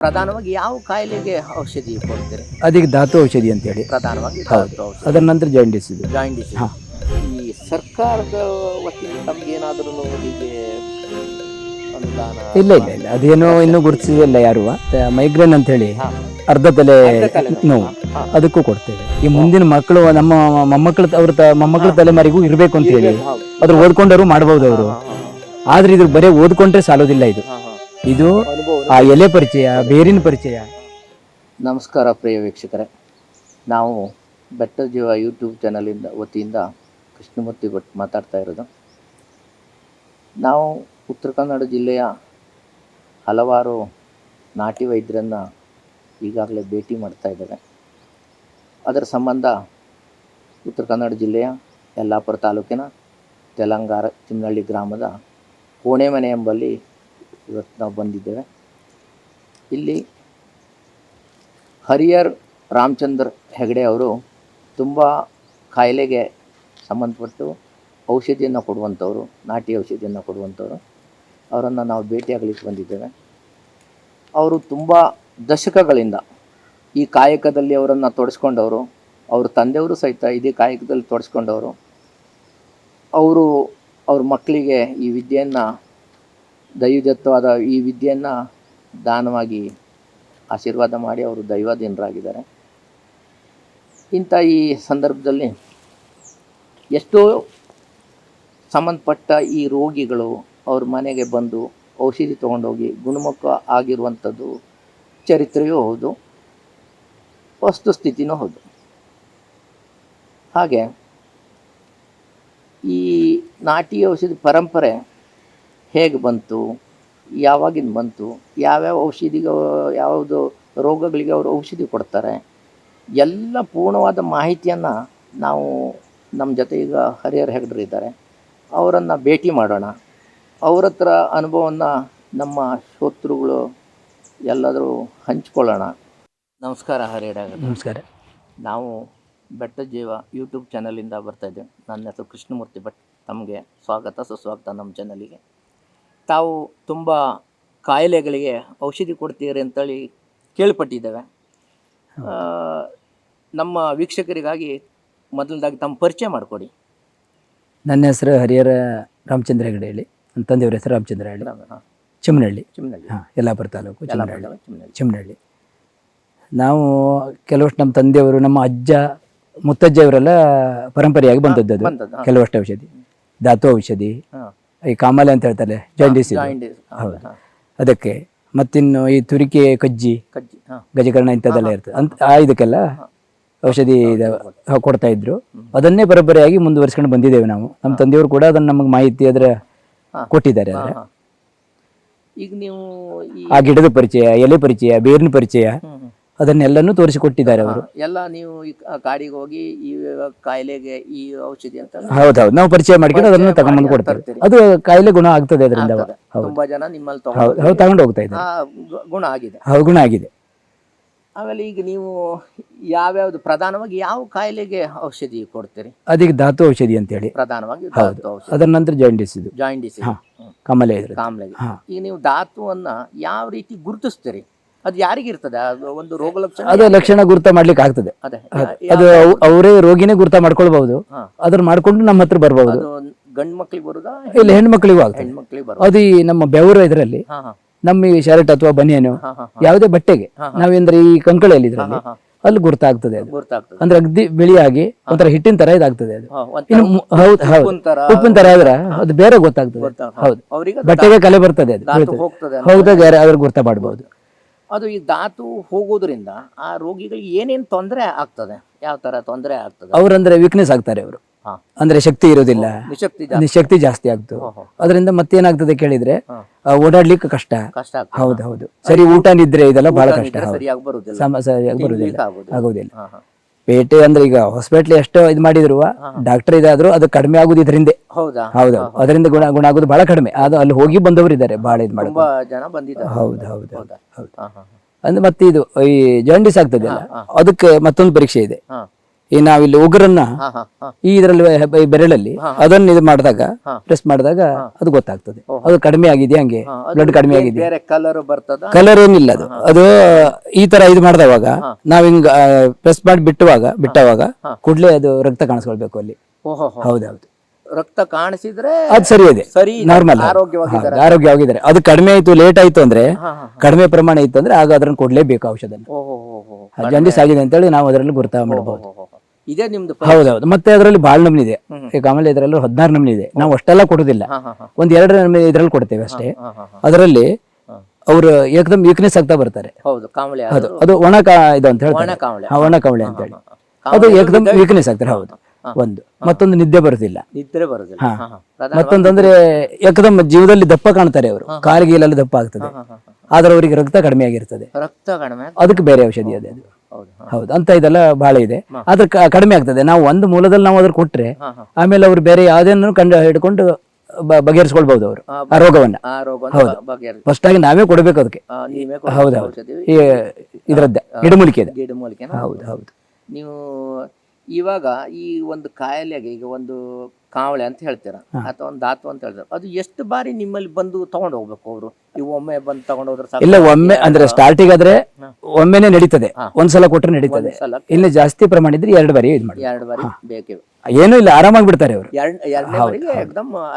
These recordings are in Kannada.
ಪ್ರಧಾನವಾಗಿ ಯಾವ ಕಾಯಿಲೆಗೆ ಔಷಧಿ ಕೊಡ್ತೀರಿ? ಅದಕ್ಕೆ ಧಾತು ಔಷಧಿ ಅಂತೇಳಿ ಪ್ರಧಾನವಾಗಿ ಹೌದು. ಅದರ ನಂತರ ಜಾಯಿಂಡಿಸ್ ಇದು. ಜಾಯಿಂಡಿಸ್ ಹಾ. ಈ ಸರ್ಕಾರದ ವತಿಯಿಂದ ನಮ್ಗೆ ಏನಾದ್ರೂ ಹೀಗೆ ಅನುದಾನ ಇಲ್ಲ ಇಲ್ಲ ಇಲ್ಲ. ಅದೇನೋ ಇನ್ನೂ ಗುರುತಿಸಿಲ್ಲ ಯಾರು. ಮೈಗ್ರೇನ್ ಅಂತ ಹೇಳಿ ಅರ್ಧ ತಲೆ ನೋವು. ಅದಕ್ಕೂ ಕೊಡ್ತೇವೆ. ಈ ಮುಂದಿನ ಮಕ್ಕಳು ನಮ್ಮ ಮೊಮ್ಮಕ್ಕಳ ಅವ್ರ ಮೊಮ್ಮಕ್ಕಳ ತಲೆಮಾರಿಗೂ ಇರಬೇಕು ಅಂತ ಹೇಳಿ. ಅದ್ರ ಓದ್ಕೊಂಡವರು ಮಾಡಬಹುದು ಅವರು. ಆದ್ರೆ ಇದ್ರ ಬರೀ ಓದ್ಕೊಂಡ್ರೆ ಸಾಲೋದಿಲ್ಲ ಇದು. ಇದು ಆ ಎಲೆ ಪರಿಚಯ, ಬೇರಿನ ಪರಿಚಯ. ನಮಸ್ಕಾರ ಪ್ರಿಯ ವೀಕ್ಷಕರೇ. ನಾವು ಬೆಟ್ಟ ಜೀವ ಯೂಟ್ಯೂಬ್ ಚಾನಲಿಂದ ವತಿಯಿಂದ ಕೃಷ್ಣಮೂರ್ತಿ ಭಟ್ ಮಾತಾಡ್ತಾ ಇರೋದು. ನಾವು ಉತ್ತರ ಕನ್ನಡ ಜಿಲ್ಲೆಯ ಹಲವಾರು ನಾಟಿ ವೈದ್ಯರನ್ನು ಈಗಾಗಲೇ ಭೇಟಿ ಮಾಡ್ತಾ ಇದ್ದೇವೆ. ಅದರ ಸಂಬಂಧ ಉತ್ತರ ಕನ್ನಡ ಜಿಲ್ಲೆಯ ಯಲ್ಲಾಪುರ ತಾಲೂಕಿನ ತೆಲಂಗಾರ ಚಿನ್ನಳ್ಳಿ ಗ್ರಾಮದ ಕೋಣೆ ಮನೆ ಎಂಬಲ್ಲಿ ಇವತ್ತು ನಾವು ಬಂದಿದ್ದೇವೆ. ಇಲ್ಲಿ ಹರಿಯರ್ ರಾಮಚಂದ್ರ ಹೆಗಡೆ ಅವರು ತುಂಬ ಕಾಯಿಲೆಗೆ ಸಂಬಂಧಪಟ್ಟು ಔಷಧಿಯನ್ನು ಕೊಡುವಂಥವ್ರು ನಾಟಿ ಔಷಧಿಯನ್ನು ಕೊಡುವಂಥವ್ರು ಅವರನ್ನು ನಾವು ಭೇಟಿಯಾಗಲಿಕ್ಕೆ ಬಂದಿದ್ದೇವೆ. ಅವರು ತುಂಬ ದಶಕಗಳಿಂದ ಈ ಕಾಯಕದಲ್ಲಿ ಅವರನ್ನು ತೊಡಸ್ಕೊಂಡವರು, ಅವ್ರ ತಂದೆಯವರು ಸಹಿತ ಇದೇ ಕಾಯಕದಲ್ಲಿ ತೊಡಸ್ಕೊಂಡವರು. ಅವರು ಅವ್ರ ಮಕ್ಕಳಿಗೆ ಈ ವಿದ್ಯೆಯನ್ನು ದೈವದತ್ತವಾದ ಈ ವಿದ್ಯೆಯನ್ನು ದಾನವಾಗಿ ಆಶೀರ್ವಾದ ಮಾಡಿ ಅವರು ದೈವಾಧೀನರಾಗಿದ್ದಾರೆ. ಇಂಥ ಈ ಸಂದರ್ಭದಲ್ಲಿ ಎಷ್ಟೋ ಸಂಬಂಧಪಟ್ಟ ಈ ರೋಗಿಗಳು ಅವ್ರ ಮನೆಗೆ ಬಂದು ಔಷಧಿ ತೊಗೊಂಡೋಗಿ ಗುಣಮುಖ ಆಗಿರುವಂಥದ್ದು ಚರಿತ್ರೆಯೂ ಹೌದು ವಸ್ತುಸ್ಥಿತಿನೂ ಹೌದು. ಹಾಗೆ ಈ ನಾಟಿ ಔಷಧಿ ಪರಂಪರೆ ಹೇಗೆ ಬಂತು ಯಾವಾಗಿಂದ ಬಂತು ಯಾವ್ಯಾವ ಔಷಧಿಗೆ ಯಾವುದು ರೋಗಗಳಿಗೆ ಅವರು ಔಷಧಿ ಕೊಡ್ತಾರೆ ಎಲ್ಲ ಪೂರ್ಣವಾದ ಮಾಹಿತಿಯನ್ನು ನಾವು ನಮ್ಮ ಜೊತೆ ಈಗ ಹರಿಹರ ಹೆಗ್ಡ್ರು ಇದ್ದಾರೆ. ಅವರನ್ನು ಭೇಟಿ ಮಾಡೋಣ. ಅವ್ರ ಹತ್ರ ಅನುಭವವನ್ನು ನಮ್ಮ ಶೋತೃಗಳು ಎಲ್ಲಾದರೂ ಹಂಚ್ಕೊಳ್ಳೋಣ. ನಮಸ್ಕಾರ ಹರಿಹರ. ನಮಸ್ಕಾರ. ನಾವು ಬೆಟ್ಟ ಜೀವ ಯೂಟ್ಯೂಬ್ ಚಾನಲಿಂದ ಬರ್ತಾ ಇದ್ದೇವೆ. ನನ್ನ ಹೆಸರು ಕೃಷ್ಣಮೂರ್ತಿ ಭಟ್. ತಮಗೆ ಸ್ವಾಗತ ಸುಸ್ವಾಗತ ನಮ್ಮ ಚಾನಲಿಗೆ. ತಾವು ತುಂಬ ಕಾಯಿಲೆಗಳಿಗೆ ಔಷಧಿ ಕೊಡ್ತೀರಿ ಅಂತೇಳಿ ಕೇಳ್ಪಟ್ಟಿದ್ದೇವೆ. ನಮ್ಮ ವೀಕ್ಷಕರಿಗಾಗಿ ಮೊದಲದಾಗಿ ತಮ್ಮ ಪರಿಚಯ ಮಾಡಿಕೊಡಿ. ನನ್ನ ಹೆಸರು ಹರಿಹರ ರಾಮಚಂದ್ರ ಹೆಗಡೆ ಹೇಳಿ. ನನ್ನ ತಂದೆಯವ್ರ ಹೆಸರು ರಾಮಚಂದ್ರ ಹೇಳಿ. ಚಿಮ್ನಹಳ್ಳಿ ಚಿಮ್ಮನಹಳ್ಳಿ ಚಿಮ್ಮನಹಳ್ಳಿ ಹಾಂ ಯಲ್ಲಾಪುರ ತಾಲೂಕು ಚಿಮ್ಮನಹಳ್ಳಿ ಚಿಮ್ಮನಹಳ್ಳಿ ಚಿಮ್ಮನಹಳ್ಳಿ ನಾವು ಕೆಲವಷ್ಟು ನಮ್ಮ ತಂದೆಯವರು ನಮ್ಮ ಅಜ್ಜ ಮುತ್ತಜ್ಜ ಇವರೆಲ್ಲ ಪರಂಪರೆಯಾಗಿ ಬಂದದ್ದು ಅದು ಕೆಲವಷ್ಟು ಔಷಧಿ. ಧಾತು ಔಷಧಿ. ಹಾಂ. ಈ ಕಾಮಾಲೆ ಅಂತ ಹೇಳ್ತಾರೆ ಜಾಂಡೀಸ್ ಹೌದು. ಅದಕ್ಕೆ ಮತ್ತಿನ್ನು ಈ ತುರಿಕೆ ಕಜ್ಜಿ ಕಜ್ಜಿ ಗಜಕರಣ ಇಂಥದ್ದೆಲ್ಲ ಇರ್ತದೆ. ಅಂತ ಆ ಇದಕ್ಕೆಲ್ಲ ಔಷಧಿ ಇದು ಕೊಡ್ತಾ ಇದ್ರು. ಅದನ್ನೇ ಬರಬರಿಯಾಗಿ ಮುಂದುವರಿಸ್ಕೊಂಡು ಬಂದಿದ್ದೇವೆ ನಾವು. ನಮ್ಮ ತಂದೆಯವರು ಕೂಡ ಅದನ್ನ ನಮಗೆ ಮಾಹಿತಿ ಅದರ ಕೊಟ್ಟಿದ್ದಾರೆ ಅದ್ರ ಈಗ ನೀವು ಆ ಗಿಡದ ಪರಿಚಯ ಎಲೆ ಪರಿಚಯ ಬೇರಿನ ಪರಿಚಯ. ಅದನ್ನೆಲ್ಲನೂ ತೋರಿಸಿಕೊಟ್ಟಿದ್ದಾರೆ ಅವರು. ಎಲ್ಲ ನೀವು ಈ ಕಾಡಿಗೆ ಹೋಗಿ ಈ ಕಾಯಿಲೆಗೆ ಈ ಔಷಧಿ ಅಂತ ಹೌದೌದು. ನಾವು ಪರಿಚಯ ಮಾಡ್ಕೊಂಡು ಅದನ್ನು ತಗೊಂಡ್ಬಂದು ಕೊಡ್ತಾರೆ ಅದು ಕಾಯಿಲೆ ಗುಣ ಆಗ್ತದೆ ಅದರಿಂದ. ತುಂಬಾ ಜನ ನಿಮ್ಮಲ್ಲಿ ತಗೊಂಡು ಹೌದು ತಗೊಂಡು ಹೋಗ್ತಾ ಇದ್ದಾರೆ. ಗುಣ ಆಗಿದೆ. ಹೌದು ಗುಣ ಆಗಿದೆ. ಆಮೇಲೆ ಈಗ ನೀವು ಯಾವ್ಯಾವ್ದು ಪ್ರಧಾನವಾಗಿ ಯಾವ ಕಾಯಿಲೆಗೆ ಔಷಧಿ ಕೊಡ್ತೀರಿ? ಅದಕ್ಕೆ ಧಾತು ಔಷಧಿ ಅಂತ ಹೇಳಿ ಪ್ರಧಾನವಾಗಿ ಹೌದು. ಧಾತು ಔಷಧಿ. ಅದರ ನಂತರ ಜಾಯಿಂಡಿಸ್ ಇದು. ಜಾಯಿಂಡಿಸ್ ಹಾ. ಕಮಲೆ ಇದ್ರ ಕಾಮ್ಲೆಗೆ. ಈಗ ನೀವು ಧಾತುವನ್ನ ಯಾವ ರೀತಿ ಗುರುತಿಸ್ತೀರಿ? ಅದು ಯಾರಿಗಿರ್ತದೆ ಅದು ಒಂದು ರೋಗ ಲಕ್ಷಣ ಅದು ಲಕ್ಷಣ ಗುರುತ ಮಾಡ್ಲಿಕ್ಕೆ ಆಗ್ತದೆ. ಅದೇ ಅದು. ಅವ್- ಅವರೇ ರೋಗಿನೇ ಗುರುತ ಮಾಡ್ಕೊಳ್ಬಹುದು. ಅದ್ರ ಅದನ್ನ ಮಾಡ್ಕೊಂಡು ನಮ್ಮ ಹತ್ರ ಬರಬಹುದು. ಅದು ಗಂಡು ಮಕ್ಳಿಗೆ ಬರುದಾ? ಇಲ್ಲ ಹೆಣ್ಮಕ್ಳಿಗೂ ಆಗ್ತದೆ. ಹೆಣ್ಮಕ್ಳಿಗೆ ಬರುದಾ? ಅದು ಈ ನಮ್ಮ ಬೆವರು ಇದರಲ್ಲಿ ಹಾ ಹಾ. ನಮ್ಮ ಈ ಶರ್ಟ್ ಅಥವಾ ಬನಿಯನು ಹಾ ಹಾ ಯಾವುದೇ ಬಟ್ಟೆಗೆ ನಾವೇಂದ್ರೆ ಈ ಕಂಕಳೆಯಲ್ಲಿ ಇದ್ರಲ್ಲಿ. ಅಲ್ಲಿ ಗುರುತಾಗ್ತದೆ ಅದು. ಗುರ್ತಾಗ್ತದೆ ಅಂದ್ರೆ ಅಗ್ದಿ ಬಿಳಿಯಾಗಿ ಒಂಥರ ಹಿಟ್ಟಿನ ತರ ಇದಾಗ್ತದೆ ಅದು. ಹಾ, ಒಂಥರ ಇನ್ನು ಮು- ಹೌದು ಹೌದು. ಉಪ್ಪಿನ ತರ. ಉಪ್ಪಿನ ತರ ಆದ್ರೆ ಅದು ಬೇರೆ ಗೊತ್ತಾಗ್ತದೆ. ಗೊತ್ತಾಗ್ತದೆ. ಹೌದು. ಅವ್ರಿಗೆ ಅದು ಬಟ್ಟೆಗೆ ಕಲೆ ಬರ್ತದೆ ಅದು. ಬೀಳ್ತದೆ. ಹೋಗ್ತದೆ ಅದ್ರ ಗುರ್ತ ಮಾಡಬಹುದು ಅದು ಈ ಧಾತು ಹೋಗೋದ್ರಿಂದ ಆ ರೋಗಿಗಳಿಗೆ ಏನೇನ್ ತೊಂದರೆ ಆಗ್ತದೆ? ಯಾವ ತರ ತೊಂದರೆ ಆಗ್ತದೆ? ಅವ್ರಂದ್ರೆ ವೀಕ್ನೆಸ್ ಆಗ್ತಾರೆ ಅವರು ಹಾ. ಅಂದ್ರೆ ಶಕ್ತಿ ಇರೋದಿಲ್ಲ ನಿಶಕ್ತಿ ಶಕ್ತಿ ಜಾಸ್ತಿ ಆಗ್ತು. ಓಹೋ. ಅದರಿಂದ ಮತ್ತೇನಾಗ್ತದೆ ಕೇಳಿದ್ರೆ. ಆ, ಓಡಾಡ್ಲಿಕ್ಕೆ ಕಷ್ಟ. ಕಷ್ಟ ಆಗ್ತದೆ. ಹೌದು ಹೌದು. ಸರಿ ಊಟ ನಿದ್ರೆ ಇದೆಲ್ಲ ಬಹಳ ಊಟ ಕಷ್ಟ ನಿದ್ರೆ ಹೌದು. ಸರಿಯಾಗಿ ಬರುದಿಲ್ಲ ಸಮ ಸರಿಯಾಗಿ ಬರುದಿಲ್ಲ ತಿನ್ಲಿಕ್ಕೆ ಆಗುದಿಲ್ಲ. ಆಗುದಿಲ್ಲ ಹಾ, ಹಾ. ಪೇಟೆ ಅಂದ್ರೆ ಈಗ ಹಾಸ್ಪಿಟ್ಲ್ ಎಷ್ಟೋ ಇದು ಮಾಡಿದ್ರು ಡಾಕ್ಟರ್ ಇದಾದ್ರು ಅದು ಕಡಿಮೆ ಆಗುದು ಇದರಿಂದ ಹೌದಾ. ಹೌದು ಅದರಿಂದ ಗುಣ ಗುಣ ಆಗುದು ಬಹಳ ಕಡಿಮೆ. ಅದು ಅಲ್ಲಿ ಹೋಗಿ ಬಂದವರು ಇದಾರೆ ಬಹಳ ಇದ್ ಮಾಡಿ ತುಂಬಾ ಜನ ಬಂದಿದ್ದಾರೆ. ಹೌದು ಹೌದು ಹೌದಾ? ಹೌದು. ಹಾ, ಹಾ, ಅಂದ್ರೆ ಮತ್ತೆ ಇದು ಈ ಜಂಡಿಸ್ ಆಗ್ತದೆ ಅದಕ್ಕೆ ಮತ್ತೊಂದು ಪರೀಕ್ಷೆ ಇದೆ. ಹಾ. ಈ ನಾವಿಲ್ಲಿ ಉಗುರನ್ನ ಈ ಇದರಲ್ಲಿ ಬೆರಳಲ್ಲಿ ಅದನ್ನ ಇದು ಮಾಡಿದಾಗ ಪ್ರೆಸ್ ಮಾಡಿದಾಗ ಅದು ಗೊತ್ತಾಗ್ತದೆ. ಅದು ಕಡಿಮೆ ಆಗಿದೆ ಹಂಗೆ. ಬ್ಲಡ್ ಕಡಿಮೆ ಆಗಿದೆ. ಕಲರ್ ಬರ್ತದ? ಕಲರ್ ಏನಿಲ್ಲ ಅದು. ಅದು ಈ ತರ ಇದು ಮಾಡಿದವಾಗ ನಾವ್ ಹಿಂಗ ಪ್ರೆಸ್ ಮಾಡಿ ಬಿಟ್ಟುವಾಗ ಬಿಟ್ಟವಾಗ ಕೂಡ್ಲೇ ಅದು ರಕ್ತ ಕಾಣಿಸ್ಕೊಳ್ಬೇಕು ಅಲ್ಲಿ. ಹೌದೌದು. ರಕ್ತ ಕಾಣಿಸಿದ್ರೆ ಅದು ಸರಿ ಇದೆ. ಸರಿ ನಾರ್ಮಲ್ ಆರೋಗ್ಯವಾಗಿದ್ದಾರೆ. ಅದು ಕಡಿಮೆ ಆಯ್ತು ಲೇಟ್ ಆಯ್ತು ಅಂದ್ರೆ ಕಡಿಮೆ ಪ್ರಮಾಣ ಇತ್ತು ಅಂದ್ರೆ ಆಗ ಅದನ್ನ ಕೊಡ್ಲೇಬೇಕು ಔಷಧ ಜಂಡಿಸ್ ಆಗಿದೆ ಅಂತೇಳಿ ನಾವು ಅದರಲ್ಲಿ ಗುರುತ ಮಾಡಬಹುದು ಇದೇ ನಿಮ್ದು ಹೌದೌದು. ಮತ್ತೆ ಅದರಲ್ಲಿ ಬಾಳ್ ನಮ್ನಿ ಇದೆ. ಈಗ ಆಮೇಲೆ ಇದರಲ್ಲಿ ಹದಿನಾರು ನಮ್ನಿ ಇದೆ. ನಾವು ಅಷ್ಟೆಲ್ಲ ಕೊಡುದಿಲ್ಲ. ಒಂದ್ ಎರಡು ನಮ್ನಿ ಇದ್ರಲ್ಲಿ ಕೊಡ್ತೇವೆ ಅಷ್ಟೇ. ಅದರಲ್ಲಿ ಅವರು ಏಕದಮ್ ವೀಕ್ನೆಸ್ ಆಗ್ತಾ ಬರ್ತಾರೆ. ಹೌದು ಕಾಂಬಳಿ ಅದು ಅದು ಒಣ ಕಾ ಇದು ಅಂತ ಒಣ ಹೇಳ್ತಾರೆ ಕಾಂಬಳಿ ಹಾ, ಒಣ ಕಾವಳೆ ಅಂತ ಹೇಳಿ. ಅದು ಏಕದಮ್ ವೀಕ್ನೆಸ್ ಆಗ್ತಾರೆ. ಹೌದು. ಒಂದು. ಮತ್ತೊಂದು ನಿದ್ದೆ ಬರುದಿಲ್ಲ. ನಿದ್ರೆ ಬರುದಿಲ್ಲ. ಮತ್ತೊಂದಂದ್ರೆ ಏಕದಮ್ ಜೀವದಲ್ಲಿ ದಪ್ಪ ಕಾಣ್ತಾರೆ ಅವರು. ಕಾಲಿಗೆಲ್ಲ ದಪ್ಪ ಆಗ್ತದೆ. ಆದ್ರೆ ಅವರಿಗೆ ರಕ್ತ ಕಡಿಮೆ ಆಗಿರ್ತದೆ. ರಕ್ತ ಕಡಿಮೆ ಅದಕ್ಕೆ ಬೇರೆ ಔಷಧಿ ಅದೇ ಅದು. ಹೌದು. ಹೌದು ಅಂತ ಇದೆಲ್ಲ ಬಹಳ ಇದೆ. ಅದ್ರ ಕಡಿಮೆ ಆಗ್ತದೆ. ನಾವು ಒಂದು ಮೂಲದಲ್ಲಿ ನಾವು ಅದ್ರ ಕೊಟ್ರೆ. ಆಮೇಲೆ ಅವ್ರು ಬೇರೆ ಯಾವ್ದೇನೂ ಕಂಡು ಹಿಡ್ಕೊಂಡು ಬಗೆಹರಿಸ್ಕೊಳ್ಬಹುದು ಅವರು ಆ, ರೋಗವನ್ನ. ಬಗೆಹರಿಸಿ. ಫಸ್ಟ್ ಆಗಿ ನಾವೇ ಕೊಡಬೇಕು ಅದಕ್ಕೆ. ಹೌದೌದು ಹೌದು, ಹೌದು. ಈ ಗಿಡಮೂಲಿಕೆ ಇದೆ. ಗಿಡಮೂಲಿಕೆನ ಹೌದು ಹೌದು. ನೀವು ಇವಾಗ ಈ ಒಂದು ಕಾಯಿಲೆಗೆ ಈಗ ಒಂದು ಕಾವಳೆ ಅಂತ ಹೇಳ್ತೀರಾ? ಅಥವಾ ಒಂದು ಧಾತು ಅಂತ ಹೇಳ್ತಾರೆ? ಅದು ಎಷ್ಟು ಬಾರಿ ನಿಮ್ಮಲ್ಲಿ ಬಂದು ತಗೊಂಡು ಹೋಗ್ಬೇಕು ಅವರು? ಇವು ಒಮ್ಮೆ ಬಂದು ತಗೊಂಡು ಹೋದ್ರೆ ಸಾಕು. ಇಲ್ಲ ಒಮ್ಮೆ ಅಂದ್ರೆ ಸ್ಟಾರ್ಟಿಂಗ್ ಆದ್ರೆ. ಒಮ್ಮೆನೆ ನಡೀತದೆ. ಒಂದ್ಸಲ ಕೊಟ್ರೆ ನಡೀತದೆ. ಸಲ ಇನ್ನು ಜಾಸ್ತಿ ಪ್ರಮಾಣ ಇದ್ರೆ ಎರಡು ಬಾರಿ ಇದು ಮಾಡಿ ಎರಡು ಬಾರಿ ಬೇಕೇ ಏನು ಇಲ್ಲ ಆರಾಮಾಗಿ ಬಿಡ್ತಾರೆ ಅವರು. ಎರಡ್ ಎರಡನೇ ಬಾರಿಗೆ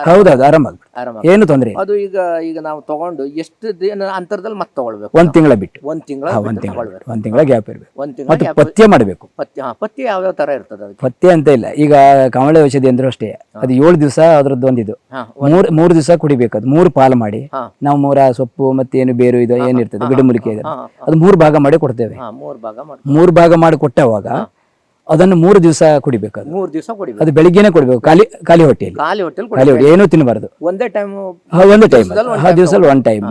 ಹೌದೌದು ಆರಾಮಾಗಿ ಆರಾಮ ಏನು ತೊಂದ್ರೆ ಇಲ್ಲ. ಅದು ಈಗ ಈಗ ನಾವು ತಗೊಂಡು ಎಷ್ಟು ದಿನ ಅಂತರದಲ್ಲಿ ಮತ್ತೆ ತಗೊಳ್ಬೇಕು ಒಂದ್ ತಿಂಗಳ ಬಿಟ್ಟು. ಒಂದ್ ತಿಂಗಳ ಒಂದ್ ತಿಂಗಳ ಒಂದ್ ತಿಂಗಳ ಗ್ಯಾಪ್ ಇರ್ಬೇಕು. ಒಂದ್ ತಿಂಗಳ ಮತ್ತೆ ಪಥ್ಯ ಮಾಡಬೇಕು. ಪತ್ತಿ ಹಾ ಪತ್ತಿ ಯಾವ್ಯಾವ ತರ ಇರ್ತದೆ ಅದಕ್ಕೆ? ಪಥ್ಯ ಅಂತ ಇಲ್ಲ. ಈಗ ಕಮಳೆ ಔಷಧಿ ಅಂದ್ರೂ ಅಷ್ಟೇ. ಅದು ಏಳು ದಿವಸ ಅದ್ರದ್ದು ಒಂದಿದು ಹಾ ಮೂರ್ ಮೂರ್ ದಿವಸ ಕುಡಿಬೇಕು ಅದು. ಮೂರು ಪಾಲು ಮಾಡಿ. ಹಾ. ನಾವು ಮೂರ ಸೊಪ್ಪು ಮತ್ತೆ ಏನು ಬೇರು ಇದು ಏನಿರ್ತದೆ ಗಿಡಮೂಲಿಕೆ ಇದೆ. ಅದು ಮೂರು ಭಾಗ ಮಾಡಿ ಕೊಡ್ತೇವೆ. ಮೂರ್ ಭಾಗ ಮಾಡಿ ಮೂರು ಭಾಗ ಮಾಡಿ ಕೊಟ್ಟವಾಗ ಅದನ್ನು ಮೂರು ದಿವಸ ಕುಡಿಬೇಕು ಅದು. ಮೂರು ದಿವಸ ಕುಡಿಬೇಕು. ಅದು ಬೆಳಿಗ್ಗೆನೆ ಕೊಡ್ಬೇಕು ಖಾಲಿ ಖಾಲಿ ಹೊಟ್ಟೆಯಲ್ಲಿ. ಖಾಲಿ ಹೊಟ್ಟೆಯಲ್ಲಿ ಖಾಲಿ ಹೊಟ್ಟೆ ಏನೂ ತಿನ್ನಬಾರ್ದು. ಒಂದೇ ಟೈಮ್ ಒಂದು ಟೈಮ್ ದಿವ್ಸದಲ್ಲಿ ಒನ್ ಟೈಮ್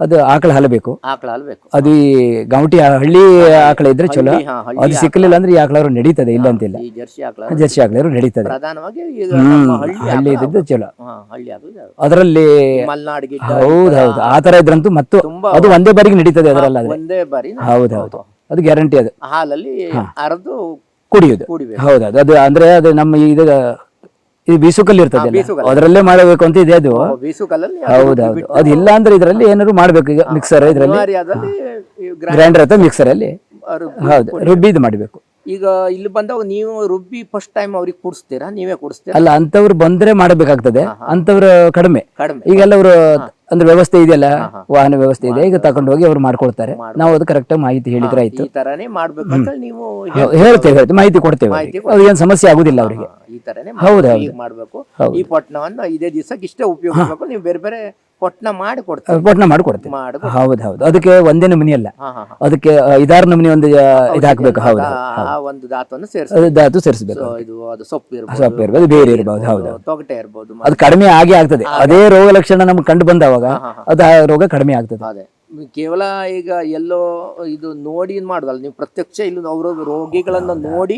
ಅದು ಆಕಳ ಹಾಲು ಆಕಳ ಅಲ್ಬೇಕು ಅದು ಈ ಗೌಟಿ ಹಳ್ಳಿ ಆಕಳ ಇದ್ರೆ ಚಲೋ. ಅದು ಸಿಕ್ಕಲಿಲ್ಲ ಅಂದ್ರೆ ಈ ಆಕಳವ್ರು ನಡೀತದೆ ಇಲ್ಲ ಅಂತಿಲ್ಲ ಜರ್ಸಿ ಆಕಳ ಜರ್ಸಿ ನಡೀತದೆ. ಪ್ರಧಾನವಾಗಿ ಹಳ್ಳಿ ಇದ್ರೆ ಆಕಳ ಇದ್ದಿದ್ದು ಚಲೋ. ಆಕಳ ಅದರಲ್ಲಿ ಹೌದು ಹೌದು. ಆ ತರ ಇದ್ರಂತೂ ಮತ್ತು ಅದು ಒಂದೇ ಬಾರಿಗೆ ನಡೀತದೆ ಅದರಲ್ಲ ಒಂದೇ ಬಾರಿ ಹೌದು ಹೌದು. ಅದು ಗ್ಯಾರಂಟಿ ಅದು. ಹಾಲಲ್ಲಿ ಅರ್ದು ಕುಡಿಯುದು ಹೌದು ಹೌದೌದು ಅದು ಅಂದ್ರೆ ಅದು ನಮ್ಮ ಇದು ಇದು ಬೀಸುಕಲ್ಲಿ ಇರ್ತದೆ ಬೀಸುಕಲ್ಲು. ಅದರಲ್ಲೇ ಮಾಡಬೇಕು ಅಂತ ಇದೆ ಅದು. ಓ, ಬೀಸು ಕಲ್ಲಲ್ಲಿ ಹೌದೌದು. ಅದು ಇಲ್ಲ ಅಂದ್ರೆ ಇದರಲ್ಲಿ ಏನಾದ್ರು ಮಾಡ್ಬೇಕು ಈಗ ಮಿಕ್ಸರ್ ಇದರಲ್ಲಿ. ಗ್ರೈಂಡರ್ ಅಥವಾ ಮಿಕ್ಸರ್ ಅಲ್ಲಿ ರುಬ್ಬಿ ಹೌದು ರುಬ್ಬಿ ಇದು ಮಾಡಬೇಕು. ಈಗ ಇಲ್ಲಿ ಬಂದಾಗ ನೀವು ರುಬ್ಬಿ ಫಸ್ಟ್ ಟೈಮ್ ಅವ್ರಿಗೆ ಕುಡಿಸ್ತೀರಾ ನೀವೇ ಕುಡಿಸ್ತೀರಾ ಅಲ್ಲ ಅಂತವ್ರು ಬಂದ್ರೆ ಮಾಡಬೇಕಾಗ್ತದೆ ಅಂತವ್ರು ಕಡಿಮೆ. ಕಡಿಮೆ. ಈಗೆಲ್ಲ ಅವರು ಅಂದ್ರೆ ವ್ಯವಸ್ಥೆ ಇದೆಯಲ್ಲ? ವಾಹನ ವ್ಯವಸ್ಥೆ ಇದೆ ಈಗ ತಕೊಂಡು ಹೋಗಿ ಅವ್ರು ಮಾಡ್ಕೊಳ್ತಾರೆ ನಾವು ಅದು ಕರೆಕ್ಟ್ ಮಾಹಿತಿ ಹೇಳಿದ್ರೆ ಆಯ್ತು. ಈ ತರಾನೇ ಮಾಡ್ಬೇಕು ಅಂತ ನೀವು ಹೌದು, ಹೇಳ್ತೇವೆ ಹೇಳ್ತೇವೆ ಮಾಹಿತಿ ಕೊಡ್ತೇವೆ. ಅದು ಏನ್ ಸಮಸ್ಯೆ ಆಗುದಿಲ್ಲ ಅವರಿಗೆ. ಈ ತರನೇ ಹೌದು, ಮಾಡ್ಬೇಕು, ಹೀಗ್ ಮಾಡ್ಬೇಕು. ಈ ಪಟ್ಟಣವನ್ನು ಇದೇ ದಿವಸಕ್ಕೆ ಇಷ್ಟೇ ಉಪಯೋಗಿಸ್ಬೇಕು. ನೀವು ಬೇರೆ ಬೇರೆ ಪೊಟ್ನ ಮಾಡಿ ಕೊಡ್ತೀವಿ ಪಟ್ನ ಮಾಡಿ ಹೌದು ಹೌದು. ಅದಕ್ಕೆ ಒಂದೇ ನಮನಿ ಅಲ್ಲ. ಅದಕ್ಕೆ ಐದಾರು ನಮೂನಿ ಒಂದು ಇದು ಹಾಕ್ಬೇಕು ಹೌದು ಒಂದು ಧಾತುವನ್ನು ಸೇರಿಸಿ ದಾತು ಧಾತು ಸೇರಿಸಬೇಕು ಇದು ಅದು ಸೊಪ್ಪು ಇರ್ಬೋದು ಸೊಪ್ಪು ಇರ್ಬೋದು ಬೇರೆ ಇರ್ಬೋದು. ಹೌದು ತೊಗಟೆ ಇರ್ಬೋದು ಅದು ಕಡಿಮೆ ಆಗೇ ಆಗ್ತದೆ. ಅದೇ ರೋಗ ಲಕ್ಷಣ ನಮ್ಗೆ ಕಂಡು ಬಂದವಾಗ ಅದು ರೋಗ ಕಡಿಮೆ ಆಗ್ತದೆ. ಅದೇ. ಕೇವಲ ಈಗ ಎಲ್ಲೋ ಇದು ನೋಡಿ ಮಾಡುದಲ್ಲ ನೀವು ಪ್ರತ್ಯಕ್ಷ ಇಲ್ಲಿ ಅವರು ರೋಗಿಗಳನ್ನ ನೋಡಿ